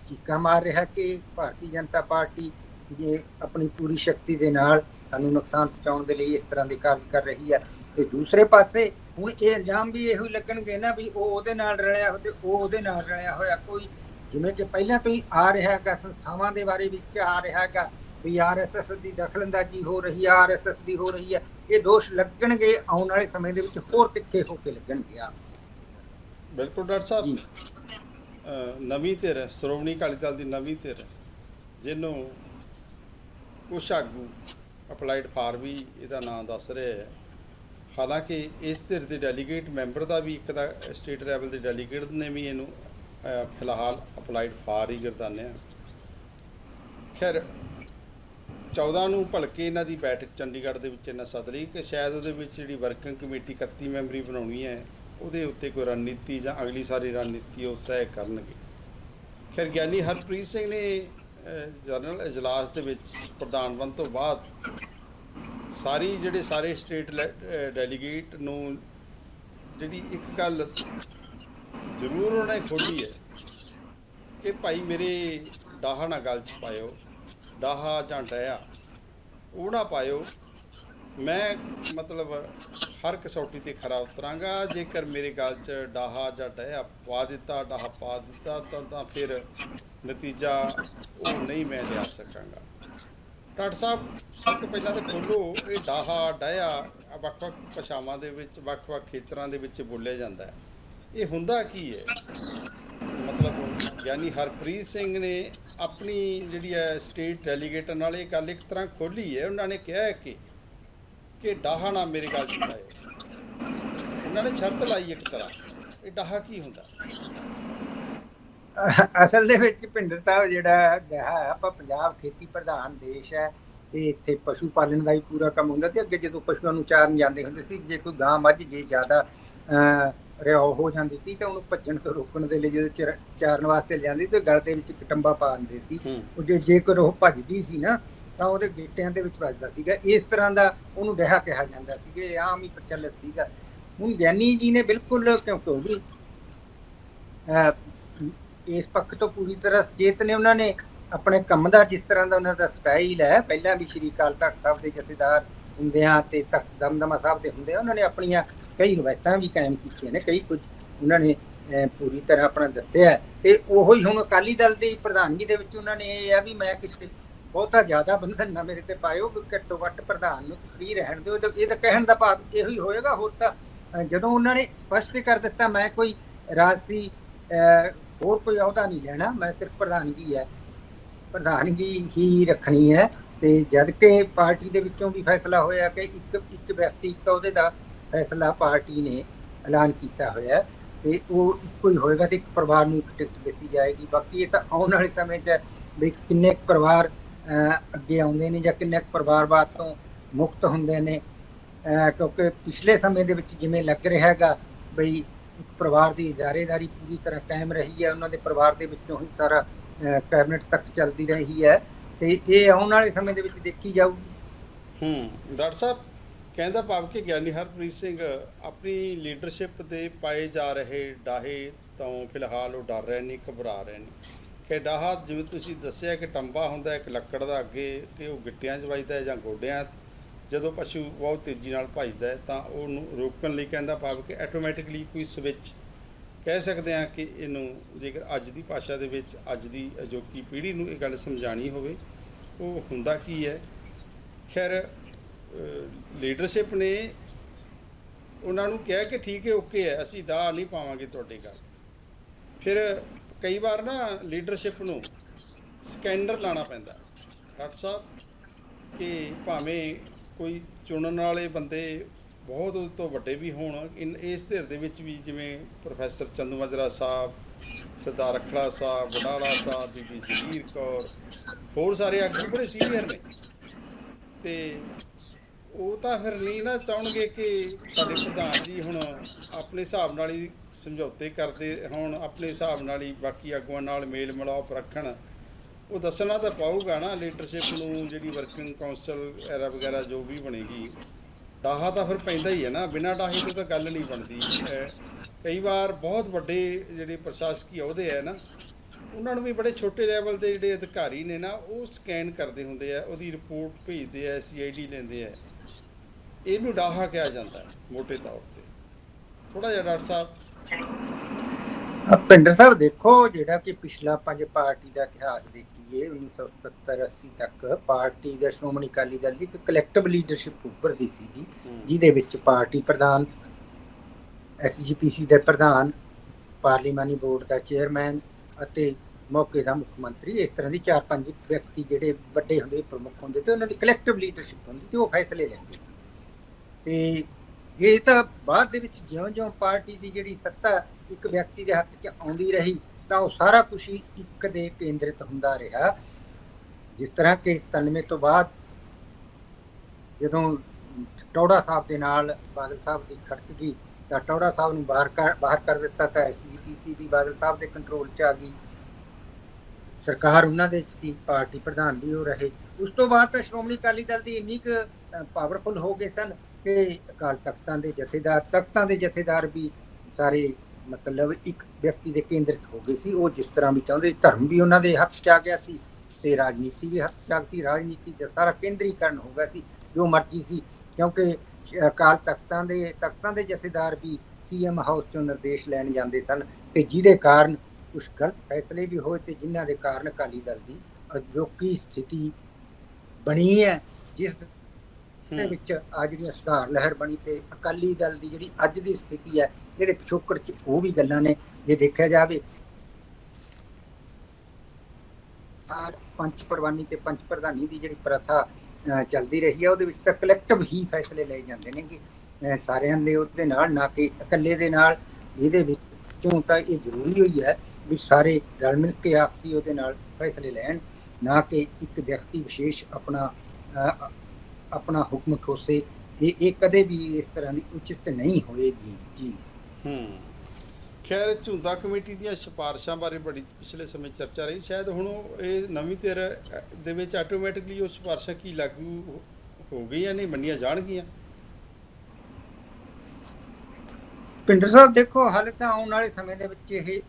ਚੀਕਾ ਮਾਰ ਰਿਹਾ ਕਿ ਭਾਰਤੀ ਜਨਤਾ ਪਾਰਟੀ ਜੇ ਆਪਣੀ ਪੂਰੀ ਸ਼ਕਤੀ ਦੇ ਨਾਲ ਸਾਨੂੰ ਨੁਕਸਾਨ ਪਹੁੰਚਾਉਣ ਦੇ ਲਈ ਇਸ ਤਰ੍ਹਾਂ ਦੇ ਕਾਰਜ ਕਰ ਰਹੀ ਹੈ ਤੇ ਦੂਸਰੇ ਪਾਸੇ ਹੁਣ ਇਹ ਇਲਜ਼ਾਮ ਵੀ ਇਹੋ ਹੀ ਲੱਗਣਗੇ ਨਾ ਵੀ ਉਹ ਉਹਦੇ ਨਾਲ ਰਲਿਆ ਹੋਵੇ ਉਹ ਉਹਦੇ ਨਾਲ ਰਲਿਆ ਹੋਇਆ, ਕੋਈ ਜਿਵੇਂ ਕਿ ਪਹਿਲਾਂ ਤੋਂ ਹੀ ਆ ਰਿਹਾ ਹੈਗਾ, ਸੰਸਥਾਵਾਂ ਦੇ ਬਾਰੇ ਵਿੱਚ ਆ ਰਿਹਾ ਹੈਗਾ ਵੀ ਆਰਐਸਐਸ ਦੀ ਦਖਲਅੰਦਾਜ਼ੀ ਹੋ ਰਹੀ ਹੈ ਆਰਐਸਐਸ ਦੀ ਹੋ ਰਹੀ ਹੈ ਇਹ ਦੋਸ਼ ਲੱਗਣਗੇ, ਆਉਣ ਵਾਲੇ ਸਮੇਂ ਦੇ ਵਿੱਚ ਹੋਰ ਤਿੱਖੇ ਹੋ ਕੇ ਲੱਗਣਗੇ ਆ। ਬਿਲਕੁਲ ਡਾਕਟਰ ਸਾਹਿਬ। ਨਵੀਂ ਧਿਰ ਸ਼੍ਰੋਮਣੀ ਅਕਾਲੀ ਦਲ ਦੀ ਨਵੀਂ ਧਿਰ ਜਿਹਨੂੰ ਕੁਛ ਆਗੂ ਅਪਲਾਈਡ ਫਾਰ ਵੀ ਇਹਦਾ ਨਾਮ ਦੱਸ ਰਿਹਾ ਹੈ। ਹਾਲਾਂਕਿ ਇਸ ਧਿਰ ਦੇ ਡੈਲੀਗੇਟ ਮੈਂਬਰ ਦਾ ਵੀ ਇੱਕ ਦਾ ਸਟੇਟ ਲੈਵਲ ਦੇ ਡੈਲੀਗੇਟ ਨੇ ਵੀ ਇਹਨੂੰ ਫਿਲਹਾਲ ਅਪਲਾਈਡ ਫਾਰ ਹੀ ਗਰਦਾਨਿਆ ਖੈਰ 14 ਨੂੰ ਭਲਕੇ ਇਹਨਾਂ ਦੀ ਬੈਠਕ ਚੰਡੀਗੜ੍ਹ ਦੇ ਵਿੱਚ ਇਹਨਾਂ ਸੱਦ ਲਈ ਕਿ ਸ਼ਾਇਦ ਉਹਦੇ ਵਿੱਚ ਜਿਹੜੀ ਵਰਕਿੰਗ ਕਮੇਟੀ 31 ਮੈਂਬਰੀ ਬਣਾਉਣੀ ਹੈ ਉਹਦੇ ਉੱਤੇ ਕੋਈ ਰਣਨੀਤੀ ਜਾਂ ਅਗਲੀ ਸਾਰੀ ਰਣਨੀਤੀ ਉਹ ਤੈਅ ਕਰਨਗੇ। ਖੈਰ ਗਿਆਨੀ ਹਰਪ੍ਰੀਤ ਸਿੰਘ ਨੇ ਜਨਰਲ ਇਜਲਾਸ ਦੇ ਵਿੱਚ ਪ੍ਰਧਾਨ ਬਣ ਤੋਂ ਬਾਅਦ ਸਾਰੀ ਜਿਹੜੇ ਸਾਰੇ ਸਟੇਟ ਡੈਲੀਗੇਟ ਨੂੰ ਜਿਹੜੀ ਇੱਕ ਗੱਲ ਜ਼ਰੂਰ ਉਹਨੇ ਖੋਲੀ ਹੈ ਕਿ ਭਾਈ ਮੇਰੇ ਡਾਹਾ ਨਾ ਗੱਲ ਚ ਪਾਇਓ, ਡਾਹਾ ਜਾਂ ਡਇਆ ਉਹ ਨਾ ਪਾਇਓ ਮੈਂ ਮਤਲਬ ਹਰ ਕਸੌਟੀ ਤੇ ਖਰਾ ਉਤਰਾਂਗਾ, ਜੇਕਰ ਮੇਰੇ ਗੱਲ 'ਚ ਡਾਹਾ ਜਾਂ ਡਹਿ ਪਾ ਦਿੱਤਾ, ਡਾਹਾ ਪਾ ਦਿੱਤਾ, ਤਾਂ ਤਾਂ ਫਿਰ ਨਤੀਜਾ ਉਹ ਨਹੀਂ ਮੈਂ ਲਿਆ ਸਕਾਂਗਾ। ਡਾਕਟਰ ਸਾਹਿਬ, ਸਭ ਤੋਂ ਪਹਿਲਾਂ ਤਾਂ ਖੋਲੋ, ਇਹ ਡਾਹਾ, ਡਹਿਆ ਵੱਖ-ਵੱਖ ਭਾਸ਼ਾਵਾਂ ਦੇ ਵਿੱਚ, ਵੱਖ-ਵੱਖ ਖੇਤਰਾਂ ਦੇ ਵਿੱਚ ਬੋਲਿਆ ਜਾਂਦਾ ਹੈ। ਇਹ ਹੁੰਦਾ ਕੀ ਹੈ? ਮਤਲਬ ਯਾਨੀ ਹਰਪ੍ਰੀਤ ਸਿੰਘ ਨੇ ਆਪਣੀ ਜਿਹੜੀ ਹੈ ਸਟੇਟ ਡੈਲੀਗੇਟ ਨਾਲ ਇਹ ਗੱਲ ਇੱਕ ਤਰ੍ਹਾਂ ਖੋਲੀ ਹੈ, ਉਹਨਾਂ ਨੇ ਕਿਹਾ ਹੈ ਕਿ ਕਿ ਡਾਹਾ ਨਾ ਮੇਰੇ ਗੱਲ ਚ ਪਾਇਓ ਉਹਨਾਂ ਨੇ ਸ਼ਰਤ ਲਾਈ ਇੱਕ ਤਰ੍ਹਾਂ ਇਹ ਡਾਹਾ ਕੀ ਹੁੰਦਾ? ਅਸਲ ਦੇ ਵਿੱਚ ਭਿੰਦਰ ਸਾਹਿਬ ਜਿਹੜਾ ਹੈ ਆਪਾਂ ਪੰਜਾਬ ਖੇਤੀ ਪ੍ਰਧਾਨ ਦੇਸ਼ ਹੈ ਤੇ ਇੱਥੇ ਪਸ਼ੂ ਪਾਲਣ ਦਾ ਹੀ ਪੂਰਾ ਕੰਮ ਹੁੰਦਾ ਤੇ ਅੱਗੇ ਜਦੋਂ ਪਸ਼ੂਆਂ ਨੂੰ ਚਾਰਨ ਜਾਂਦੇ ਹੁੰਦੇ ਸੀ ਜੇ ਕੋਈ ਗਾਂ ਮੱਝ ਜੇ ਜ਼ਿਆਦਾ ਰਿਹਾਓ ਹੋ ਜਾਂਦੀ ਸੀ ਤਾਂ ਉਹਨੂੰ ਭੱਜਣ ਤੋਂ ਰੋਕਣ ਦੇ ਲਈ ਜਦੋਂ ਚਰ- ਚਾਰਨ ਵਾਸਤੇ ਜਾਂਦੀ ਤੇ ਗਲ ਦੇ ਵਿੱਚ ਇੱਕ ਟੰਬਾ ਪਾ ਦਿੰਦੇ ਸੀ। ਉਹ ਜੇ ਜੇਕਰ ਉਹ ਭੱਜਦੀ ਸੀ ਨਾ ਤਾਂ ਉਹਦੇ ਗੇਟਿਆਂ ਦੇ ਵਿੱਚ ਵੱਜਦਾ ਸੀਗਾ। ਇਸ ਤਰ੍ਹਾਂ ਦਾ ਉਹਨੂੰ ਡਹਾ ਕਿਹਾ ਜਾਂਦਾ ਸੀ ਇਹ ਆਮ ਹੀ ਪ੍ਰਚਲਿਤ ਸੀਗਾ। ਹੁਣ ਗਿਆਨੀ ਜੀ ਨੇ ਬਿਲਕੁਲ ਕਿਉਂਕਿ ਉਹ ਵੀ ਇਸ ਪੱਖ ਤੋਂ ਪੂਰੀ ਤਰ੍ਹਾਂ ਸੁਚੇਤ ਨੇ। ਉਹਨਾਂ ਨੇ ਆਪਣੇ ਕੰਮ ਦਾ ਜਿਸ ਤਰ੍ਹਾਂ ਦਾ ਉਹਨਾਂ ਦਾ ਸਟਾਈਲ ਹੈ ਪਹਿਲਾਂ ਵੀ ਸ਼੍ਰੀ ਅਕਾਲ ਤਖਤ ਸਾਹਿਬ ਦੇ ਜਥੇਦਾਰ ਹੁੰਦਿਆਂ ਤੇ ਤਖਤ ਦਮਦਮਾ ਸਾਹਿਬ ਦੇ ਹੁੰਦੇ ਉਹਨਾਂ ਨੇ ਆਪਣੀਆਂ ਕਈ ਰਵਾਇਤਾਂ ਵੀ ਕਾਇਮ ਕੀਤੀਆਂ ਨੇ ਕਈ ਕੁਝ ਉਹਨਾਂ ਨੇ ਅਹ, ਪੂਰੀ ਤਰ੍ਹਾਂ ਆਪਣਾ ਦੱਸਿਆ ਤੇ ਉਹੀ ਹੁਣ ਅਕਾਲੀ ਦਲ ਦੀ ਪ੍ਰਧਾਨਗੀ ਦੇ ਵਿੱਚ ਉਹਨਾਂ ਨੇ ਇਹ ਆ ਵੀ ਮੈਂ ਕਿਸੇ ਬਹੁਤਾ ਜ਼ਿਆਦਾ ਬੰਧਨ ਨਾ ਮੇਰੇ ਤੇ ਪਾਇਓ ਘੱਟੋ ਘੱਟ ਪ੍ਰਧਾਨ ਨੂੰ ਫ੍ਰੀ ਰਹਿਣ ਦਿਓ। ਇਹਦਾ- ਇਹਦਾ ਕਹਿਣ ਦਾ ਭਾਵ ਇਹੋ ਹੀ ਹੋਏਗਾ, ਹੋਰ ਤਾਂ ਜਦੋਂ ਉਹਨਾਂ ਨੇ ਸਪਸ਼ਟ ਕਰ ਦਿੱਤਾ, ਮੈਂ ਕੋਈ ਰਾਜਸੀ ਹੋਰ ਕੋਈ ਅਹੁਦਾ ਨਹੀਂ ਲੈਣਾ, ਮੈਂ ਸਿਰਫ ਪ੍ਰਧਾਨਗੀ ਹੈ। ਪ੍ਰਧਾਨਗੀ ਹੀ ਰੱਖਣੀ ਹੈ ਤੇ ਜਦ ਕਿ ਪਾਰਟੀ ਦੇ ਵਿੱਚੋਂ ਵੀ ਫੈਸਲਾ ਹੋਇਆ ਕਿ ਇੱਕ ਇੱਕ ਵਿਅਕਤੀ, ਇੱਕ ਅਹੁਦੇ ਦਾ ਫੈਸਲਾ ਪਾਰਟੀ ਨੇ ਐਲਾਨ ਕੀਤਾ ਹੋਇਆ ਤੇ ਉਹ ਇੱਕੋ ਹੀ ਹੋਏਗਾ ਤੇ ਇੱਕ ਪਰਿਵਾਰ ਨੂੰ ਇੱਕ ਟਿਕਟ ਦਿੱਤੀ ਜਾਏਗੀ। ਬਾਕੀ ਇਹ ਤਾਂ ਆਉਣ ਵਾਲੇ ਸਮੇਂ 'ਚ ਵੀ ਕਿੰਨੇ ਪਰਿਵਾਰ ਅੱਗੇ ਆਉਂਦੇ ਨੇ ਜਾਂ ਕਿੰਨੇ ਕੁ ਪਰਿਵਾਰਵਾਦ ਤੋਂ ਮੁਕਤ ਹੁੰਦੇ ਨੇ ਕਿਉਂਕਿ ਪਿਛਲੇ ਸਮੇਂ ਦੇ ਵਿੱਚ ਜਿਵੇਂ ਲੱਗ ਰਿਹਾ ਹੈਗਾ ਬਈ ਇੱਕ ਪਰਿਵਾਰ ਦੀ ਇਜਾਰੇਦਾਰੀ ਪੂਰੀ ਤਰ੍ਹਾਂ ਕਾਇਮ ਰਹੀ ਹੈ, ਉਹਨਾਂ ਦੇ ਪਰਿਵਾਰ ਦੇ ਵਿੱਚੋਂ ਹੀ ਸਾਰਾ ਕੈਬਨਿਟ ਤੱਕ ਚੱਲਦੀ ਰਹੀ ਹੈ ਤੇ ਇਹ ਆਉਣ ਵਾਲੇ ਸਮੇਂ ਦੇ ਵਿੱਚ ਦੇਖੀ ਜਾਊਗੀ। ਹੂੰ, ਡਾਕਟਰ ਸਾਹਿਬ, ਕਹਿੰਦਾ ਭਾਵ ਕਿ ਗਿਆਨੀ ਹਰਪ੍ਰੀਤ ਸਿੰਘ ਆਪਣੀ ਲੀਡਰਸ਼ਿਪ ਦੇ ਪਾਏ ਜਾ ਰਹੇ ਡਾਹੇ ਤੋਂ ਫਿਲਹਾਲ ਉਹ ਡਰ ਰਹੇ ਨੇ, ਘਬਰਾ ਰਹੇ ਨੇ। ਕਿ ਡਾਹਾ ਜਿਵੇਂ ਤੁਸੀਂ ਦੱਸਿਆ ਕਿ ਟੰਬਾ ਹੁੰਦਾ, ਇੱਕ ਲੱਕੜ ਦਾ ਅੱਗੇ ਕਿ ਉਹ ਗਿੱਟਿਆਂ 'ਚ ਵੱਜਦਾ ਜਾਂ ਗੋਡਿਆਂ ਜਦੋਂ ਪਸ਼ੂ ਬਹੁਤ ਤੇਜ਼ੀ ਨਾਲ ਭੱਜਦਾ ਤਾਂ ਉਹਨੂੰ ਰੋਕਣ ਲਈ ਕਹਿੰਦਾ ਭਾਵ ਕਿ ਆਟੋਮੈਟਿਕਲੀ ਕੋਈ ਸਵਿਚ ਕਹਿ ਸਕਦੇ ਹਾਂ ਕਿ ਇਹਨੂੰ ਜੇਕਰ ਅੱਜ ਦੀ ਭਾਸ਼ਾ ਦੇ ਵਿੱਚ ਅੱਜ ਦੀ ਅਜੋਕੀ ਪੀੜ੍ਹੀ ਨੂੰ ਇਹ ਗੱਲ ਸਮਝਾਣੀ ਹੋਵੇ, ਉਹ ਹੁੰਦਾ ਕੀ ਹੈ? ਖੈਰ ਲੀਡਰਸ਼ਿਪ ਨੇ ਉਹਨਾਂ ਨੂੰ ਕਿਹਾ ਕਿ ਠੀਕ ਹੈ ਓਕੇ ਹੈ, ਅਸੀਂ ਡਾਹ ਨਹੀਂ ਪਾਵਾਂਗੇ ਤੁਹਾਡੇ ਘਰ। ਫਿਰ ਕਈ ਵਾਰ ਨਾ ਲੀਡਰਸ਼ਿਪ ਨੂੰ ਸਕੈਂਡਰ ਲਾਣਾ ਪੈਂਦਾ। ਡਾਕਟਰ ਸਾਹਿਬ, ਕਿ ਭਾਵੇਂ ਕੋਈ ਚੁਣਨ ਵਾਲੇ ਬੰਦੇ ਬਹੁਤ ਉਹਦੇ ਤੋਂ ਵੱਡੇ ਵੀ ਹੋਣ, ਇਨ ਇਸ ਧਿਰ ਦੇ ਵਿੱਚ ਵੀ ਜਿਵੇਂ ਪ੍ਰੋਫੈਸਰ ਚੰਦੂ ਮਾਜਰਾ ਸਾਹਿਬ, ਸਰਦਾਰ ਅਖੜਾ ਸਾਹਿਬ, ਬਡਾਲਾ ਸਾਹਿਬ ਬੀਬੀ ਜਗੀਰ ਕੌਰ, ਹੋਰ ਸਾਰੇ ਆਗੂ ਬੜੇ ਸੀਨੀਅਰ ਨੇ। ਤੇ ਉਹ ਤਾਂ ਫਿਰ ਨਹੀਂ ਨਾ ਚਾਹਣਗੇ ਕਿ ਸਾਡੇ ਪ੍ਰਧਾਨ ਜੀ ਹੁਣ ਆਪਣੇ ਹਿਸਾਬ ਨਾਲ ਹੀ ਸਮਝੌਤੇ ਕਰਦੇ ਹੋਣ, ਆਪਣੇ ਹਿਸਾਬ ਨਾਲ ਹੀ ਬਾਕੀ ਆਗੂਆਂ ਨਾਲ ਮੇਲ ਮਿਲਾਪ ਰੱਖਣ। ਉਹ ਦੱਸਣਾ ਤਾਂ ਪਾਊਗਾ ਨਾ ਲੀਡਰਸ਼ਿਪ ਨੂੰ ਜਿਹੜੀ ਵਰਕਿੰਗ ਕਾਉਂਸਲ ਐਰਾ ਵਗੈਰਾ ਜੋ ਵੀ ਬਣੇਗੀ। ਡਾਹਾ ਤਾਂ ਫਿਰ ਪੈਂਦਾ ਹੀ ਹੈ ਨਾ, ਬਿਨਾਂ ਡਾਹੇ ਤੋਂ ਤਾਂ ਗੱਲ ਨਹੀਂ ਬਣਦੀ। ਕਈ ਵਾਰ ਬਹੁਤ ਵੱਡੇ ਜਿਹੜੇ ਪ੍ਰਸ਼ਾਸਕੀ ਅਹੁਦੇ ਹੈ ਨਾ, ਉਹਨਾਂ ਨੂੰ ਵੀ ਬੜੇ ਛੋਟੇ ਲੈਵਲ ਦੇ ਜਿਹੜੇ ਅਧਿਕਾਰੀ ਨੇ ਨਾ, ਉਹ ਸਕੈਨ ਕਰਦੇ ਹੁੰਦੇ ਆ, ਉਹਦੀ ਰਿਪੋਰਟ ਭੇਜਦੇ ਆ ਸੀਆਈਡੀ ਲੈਂਦੇ ਆ। ਇਹਨੂੰ ਡਾਹਾ ਕਿਹਾ ਜਾਂਦਾ ਹੈ ਮੋٹے ਤੌਰ ਤੇ। ਥੋੜਾ ਜਿਹਾ ਡਾਕਟਰ ਸਾਹਿਬ। ਭਿੰਡਰ ਸਾਹਿਬ ਦੇਖੋ ਜਿਹੜਾ ਕਿ ਪਿਛਲਾ ਪੰਜ ਪਾਰਟੀ ਦਾ ਇਤਿਹਾਸ ਦੇਖੀਏ 1970 80 ਤੱਕ ਪਾਰਟੀ ਦਾ ਸ਼੍ਰੋਮਣੀ ਅਕਾਲੀ ਦਲ ਦੀ ਇੱਕ ਕਲੈਕਟਿਵ ਲੀਡਰਸ਼ਿਪ ਉੱਭਰਦੀ ਸੀਗੀ ਜਿਹਦੇ ਵਿੱਚ ਪਾਰਟੀ ਪ੍ਰਧਾਨ ਐਸਜੀਪੀਸੀ ਦੇ ਪ੍ਰਧਾਨ ਪਾਰਲੀਮਾਨੀ ਬੋਰਡ ਦਾ ਚੇਅਰਮੈਨ ਅਤੇ ਮੌਕੇ ਦਾ ਮੁੱਖ ਮੰਤਰੀ ਇਸ ਤਰ੍ਹਾਂ ਦੀ ਚਾਰ ਪੰਜ ਵਿਅਕਤੀ ਜਿਹੜੇ ਵੱਡੇ ਹੁੰਦੇ ਪ੍ਰਮੁੱਖ ਹੁੰਦੇ ਤੇ ਉਹਨਾਂ ਦੀ ਕਲੈਕਟਿਵ ਲੀਡਰਸ਼ਿਪ ਹੁੰਦੀ ਤੇ ਉਹ ਫੈਸਲੇ ਲੈਂਦੇ। ਤੇ ਇਹ ਤਾਂ ਬਾਅਦ ਦੇ ਵਿੱਚ ਜਿਉਂ-ਜਿਉਂ ਪਾਰਟੀ ਦੀ ਜਿਹੜੀ ਸੱਤਾ ਇੱਕ ਵਿਅਕਤੀ ਦੇ ਹੱਥ 'ਚ ਆਉਂਦੀ ਰਹੀ, ਤਾਂ ਉਹ ਸਾਰਾ ਕੁਝ ਹੀ ਇੱਕ ਦੇ ਕੇਂਦਰਿਤ ਹੁੰਦਾ ਰਿਹਾ। ਜਿਸ ਤਰ੍ਹਾਂ ਕਿ 97 ਤੋਂ ਬਾਅਦ ਜਦੋਂ ਟੌੜਾ ਸਾਹਿਬ ਦੇ ਨਾਲ ਬਾਦਲ ਸਾਹਿਬ ਦੀ ਖੜਕ ਗਈ, ਤਾਂ ਟੌੜਾ ਸਾਹਿਬ ਨੂੰ ਬਾਹਰ ਕਰ ਬਾਹਰ ਕਰ ਦਿੱਤਾ ਤਾਂ ਐਸਜੀਪੀਸੀ ਦੀ ਬਾਦਲ ਸਾਹਿਬ ਦੇ ਕੰਟਰੋਲ 'ਚ ਆ ਗਈ। ਸਰਕਾਰ ਉਹਨਾਂ ਦੇ ਸੀ, ਪਾਰਟੀ ਪ੍ਰਧਾਨ ਵੀ ਉਹ ਰਹੇ। ਉਸ ਤੋਂ ਬਾਅਦ ਤਾਂ ਸ਼੍ਰੋਮਣੀ ਅਕਾਲੀ ਦਲ ਦੀ ਇੰਨੀ ਕੁ ਪਾਵਰਫੁਲ ਹੋ ਗਏ ਸਨ ਕਿ ਅਕਾਲ ਤਖਤਾਂ ਦੇ ਜਥੇਦਾਰ, ਤਖਤਾਂ ਦੇ ਜਥੇਦਾਰ ਵੀ ਸਾਰੇ ਮਤਲਬ ਇੱਕ ਵਿਅਕਤੀ ਦੇ ਕੇਂਦਰਿਤ ਹੋ ਗਏ ਸੀ। ਉਹ ਜਿਸ ਤਰ੍ਹਾਂ ਵੀ ਚਾਹੁੰਦੇ, ਧਰਮ ਵੀ ਉਹਨਾਂ ਦੇ ਹੱਥ 'ਚ ਆ ਗਿਆ ਸੀ ਤੇ ਰਾਜਨੀਤੀ ਵੀ ਹੱਥ 'ਚ ਆ ਗਈ। ਰਾਜਨੀਤੀ ਦਾ ਸਾਰਾ ਕੇਂਦਰੀਕਰਨ ਹੋ ਗਿਆ ਸੀ, ਜੋ ਮਰਜ਼ੀ ਸੀ। ਕਿਉਂਕਿ ਅਕਾਲ ਤਖਤਾਂ ਦੇ ਤਖਤਾਂ ਦੇ ਜਥੇਦਾਰ ਵੀ ਸੀਐਮ ਹਾਊਸ ਤੋਂ ਨਿਰਦੇਸ਼ ਲੈਣ ਜਾਂਦੇ ਸਨ ਤੇ ਜਿਹਦੇ ਕਾਰਨ ਕੁਝ ਗਲਤ ਫੈਸਲੇ ਵੀ ਹੋਏ ਤੇ ਜਿਨ੍ਹਾਂ ਦੇ ਕਾਰਨ ਅਕਾਲੀ ਦਲ ਦੀ ਅਜੋਕੀ ਸਥਿਤੀ ਬਣੀ ਹੈ, ਜਿਸ ਦੇ ਵਿੱਚ ਆ ਜਿਹੜੀ ਸੁਧਾਰ ਲਹਿਰ ਬਣੀ ਤੇ ਅਕਾਲੀ ਦਲ ਦੀ ਜਿਹੜੀ ਅੱਜ ਦੀ ਸਥਿਤੀ ਹੈ, ਜਿਹੜੇ ਪਿਛੋਕੜ ਚ ਉਹ ਵੀ ਗੱਲਾਂ ਨੇ, ਜੇ ਦੇਖਿਆ ਜਾਵੇ। ਆ ਪੰਚ ਪ੍ਰਵਾਨੀ ਤੇ ਪੰਚ ਪ੍ਰਧਾਨੀ ਦੀ ਜਿਹੜੀ ਪ੍ਰਥਾ ਚੱਲਦੀ ਰਹੀ ਹੈ, ਉਹਦੇ ਵਿੱਚ ਤਾਂ ਕਲੈਕਟਿਵ ਹੀ ਫੈਸਲੇ ਲਏ ਜਾਂਦੇ ਨੇ ਕਿ ਸਾਰਿਆਂ ਦੇ ਉਹਦੇ ਨਾਲ, ਨਾ ਕਿ ਇਕੱਲੇ ਦੇ ਨਾਲ। ਇਹਦੇ ਵਿੱਚ ਵਿੱਚੋਂ ਤਾਂ ਇਹ ਜ਼ਰੂਰੀ ਹੋਈ ਹੈ ਵੀ ਸਾਰੇ ਰਲ ਮਿਲ ਕੇ ਆਪਸੀ ਉਹਦੇ ਨਾਲ ਫੈਸਲੇ ਲੈਣ, ਨਾ ਕਿ ਇੱਕ ਵਿਅਕਤੀ ਵਿਸ਼ੇਸ਼ ਆਪਣਾ ਆਪਣਾ ਹੁਕਮ ਠੋਸੇ ਇਹ ਇਹ ਕਦੇ ਵੀ ਇਸ ਤਰ੍ਹਾਂ ਦੀ ਉਚਿਤ ਨਹੀਂ ਹੋਏਗੀ ਜੀ। ਹੂੰ। ਖੈਰ ਝੁੰਦਾ ਕਮੇਟੀ ਦੀਆਂ ਸਿਫਾਰਸ਼ਾਂ ਬਾਰੇ ਬੜੀ ਪਿਛਲੇ ਸਮੇਂ ਚਰਚਾ ਰਹੀ। ਸ਼ਾਇਦ ਹੁਣ ਉਹ ਇਹ ਨਵੀਂ ਧਿਰ ਅ, ਦੇ ਵਿੱਚ ਆਟੋਮੈਟਿਕਲੀ ਉਹ ਸਿਫਾਰਸ਼ਾਂ ਕੀ ਲਾਗੂ ਹੋ- ਗਈਆਂ ਨਹੀਂ ਮੰਨੀਆਂ ਜਾਣਗੀਆਂ? ਪਿੰਡਰ ਸਾਹਿਬ ਦੇਖੋ ਹਾਲੇ ਤਾਂ ਆਉਣ ਵਾਲੇ ਸਮੇਂ ਦੇ ਵਿੱਚ ਇਹ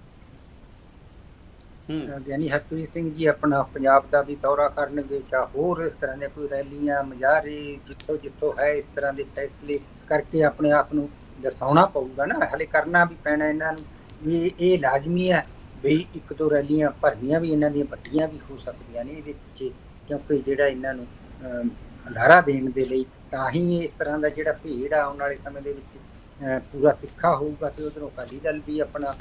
ਗਿਆਨੀ ਹਰਪ੍ਰੀਤ ਸਿੰਘ ਜੀ ਆਪਣਾ ਪੰਜਾਬ ਦਾ ਵੀ ਦੌਰਾ ਕਰਨਗੇ ਜਾਂ ਹੋਰ ਇਸ ਤਰ੍ਹਾਂ ਦੇ ਕੋਈ ਰੈਲੀਆਂ ਮੁਜ਼ਾਹਰੇ ਜਿੱਥੋਂ ਜਿੱਥੋਂ ਹੈ ਇਸ ਤਰ੍ਹਾਂ ਦੇ ਫੈਸਲੇ ਕਰਕੇ ਆਪਣੇ ਆਪ ਨੂੰ ਦਰਸਾਉਣਾ ਪਊਗਾ ਨਾ। ਹਾਲੇ ਕਰਨਾ ਵੀ ਪੈਣਾ ਇਹਨਾਂ ਨੂੰ। ਇਹ ਇਹ ਲਾਜ਼ਮੀ ਹੈ ਵੀ ਇੱਕ ਦੋ ਰੈਲੀਆਂ ਭਰਨੀਆਂ ਵੀ ਇਹਨਾਂ ਦੀਆਂ ਵੱਡੀਆਂ ਵੀ ਹੋ ਸਕਦੀਆਂ ਨੇ ਇਹਦੇ ਪਿੱਛੇ ਕਿਉਂਕਿ ਜਿਹੜਾ ਇਹਨਾਂ ਨੂੰ ਅਮ, ਹੰਡਾਰਾ ਦੇਣ ਦੇ ਲਈ ਤਾਂ ਹੀ ਇਸ ਤਰ੍ਹਾਂ ਦਾ ਜਿਹੜਾ ਭੀੜ ਆ ਆਉਣ ਵਾਲੇ ਸਮੇਂ ਦੇ ਵਿੱਚ ਅਹ, ਪੂਰਾ ਤਿੱਖਾ ਹੋਊਗਾ ਤੇ ਉਧਰੋਂ ਅਕਾਲੀ ਦਲ ਵੀ ਆਪਣਾ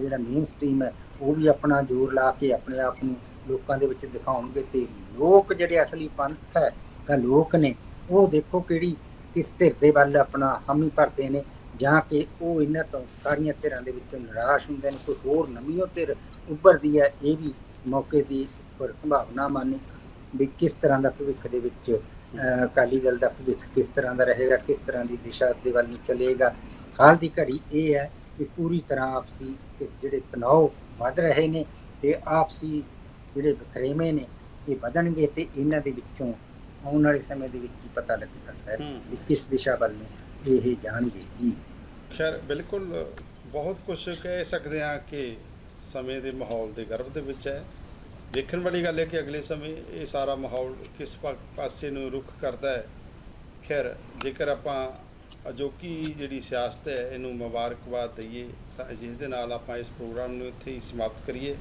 ਜਿਹੜਾ ਮੇਨ ਸਟ੍ਰੀਮ ਹੈ, ਉਹ ਵੀ ਆਪਣਾ ਜ਼ੋਰ ਲਾ ਕੇ ਆਪਣੇ ਆਪ ਨੂੰ ਲੋਕਾਂ ਦੇ ਵਿੱਚ ਦਿਖਾਉਣਗੇ ਤੇ ਲੋਕ ਜਿਹੜੇ ਅਸਲੀ ਪੰਥ ਹੈ ਤਾਂ ਲੋਕ ਨੇ, ਉਹ ਦੇਖੋ ਕਿਹੜੀ ਕਿਸ ਧਿਰ ਦੇ ਵੱਲ ਆਪਣਾ ਹਾਮੀ ਭਰਦੇ ਨੇ ਜਾਂ ਕਿ ਉਹ ਇਹਨਾਂ ਤੋਂ ਸਾਰੀਆਂ ਧਿਰਾਂ ਦੇ ਵਿੱਚੋਂ ਨਿਰਾਸ਼ ਹੁੰਦੇ ਨੇ, ਕੋਈ ਹੋਰ ਨਵੀਂ ਧਿਰ ਉੱਭਰਦੀ ਹੈ, ਇਹ ਵੀ ਮੌਕੇ ਦੀ ਪਰ ਸੰਭਾਵਨਾ ਮਾਨੀ ਵੀ ਕਿਸ ਤਰ੍ਹਾਂ ਦਾ ਭਵਿੱਖ ਦੇ ਵਿੱਚ ਅਕਾਲੀ ਦਲ ਦਾ ਭਵਿੱਖ ਕਿਸ ਤਰ੍ਹਾਂ ਦਾ ਰਹੇਗਾ, ਕਿਸ ਤਰ੍ਹਾਂ ਦੀ ਦਿਸ਼ਾ ਦੇ ਵੱਲ ਨੂੰ ਚਲੇਗਾ। ਹਾਲ ਦੀ ਘੜੀ ਇਹ ਹੈ ਕਿ ਪੂਰੀ ਤਰ੍ਹਾਂ ਆਪਸੀ ਕਿ ਜਿਹੜੇ ਤਣਾਅ ਵੱਧ ਰਹੇ ਨੇ ਤੇ ਆਪਸੀ ਜਿਹੜੇ ਵਖਰੇਵੇਂ ਨੇ ਇਹ ਵਧਣਗੇ ਤੇ ਇਹਨਾਂ ਦੇ ਵਿੱਚੋਂ ਆਉਣ ਵਾਲੇ ਸਮੇਂ ਦੇ ਵਿੱਚ ਹੀ ਪਤਾ ਲੱਗ ਸਕਦਾ ਹੈ। ਕਿ ਕਿਸ ਦਿਸ਼ਾ ਵੱਲ ਨੂੰ ਇਹ ਜਾਣਗੇ ਜੀ। ਖੈਰ ਬਿਲਕੁਲ ਬਹੁਤ ਕੁਝ ਕਹਿ ਸਕਦੇ ਹਾਂ ਕਿ ਸਮੇਂ ਦੇ ਮਾਹੌਲ ਦੇ ਗਰਭ ਦੇ ਵਿੱਚ ਹੈ। ਦੇਖਣ ਵਾਲੀ ਗੱਲ ਹੈ ਕਿ ਅਗਲੇ ਸਮੇਂ ਇਹ ਸਾਰਾ ਮਾਹੌਲ ਕਿਸ ਪਾਸੇ ਨੂੰ ਰੁਖ ਕਰਦਾ ਹੈ। ਖੈਰ ਜੇਕਰ ਆਪਾਂ ਅਜੋਕੀ ਜਿਹੜੀ ਸਿਆਸਤ ਹੈ ਇਹਨੂੰ ਮੁਬਾਰਕਬਾਦ ਦਈਏ ਜਿਸ ਦੇ ਨਾਲ ਆਪਾਂ ਇਸ ਪ੍ਰੋਗਰਾਮ ਨੂੰ ਇੱਥੇ ਹੀ ਸਮਾਪਤ ਕਰੀਏ।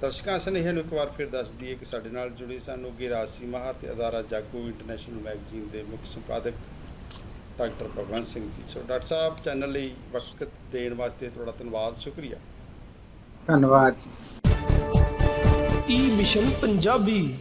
ਦਰਸ਼ਕਾਂ ਸਨੇਹ ਨੂੰ ਇੱਕ ਵਾਰ ਫਿਰ ਦੱਸ ਦਈਏ ਕਿ ਸਾਡੇ ਨਾਲ ਜੁੜੇ ਸਨ ਸਾਨੂੰ ਗਿਰਾਸੀ ਮਹਾ ਤੇ ਅਦਾਰਾ ਜਾਗੋ ਇੰਟਰਨੈਸ਼ਨਲ ਮੈਗਜ਼ੀਨ ਦੇ ਮੁੱਖ ਸੰਪਾਦਕ doctor Bhagwant Singh ji. So doctor ਸਾਹਿਬ ਚੈਨਲ ਲਈ ਵਕਤ ਦੇਣ ਵਾਸਤੇ ਤੁਹਾਡਾ ਧੰਨਵਾਦ ਸ਼ੁਕਰੀਆ। ਧੰਨਵਾਦ। ਈ ਮਿਸ਼ਨ ਪੰਜਾਬੀ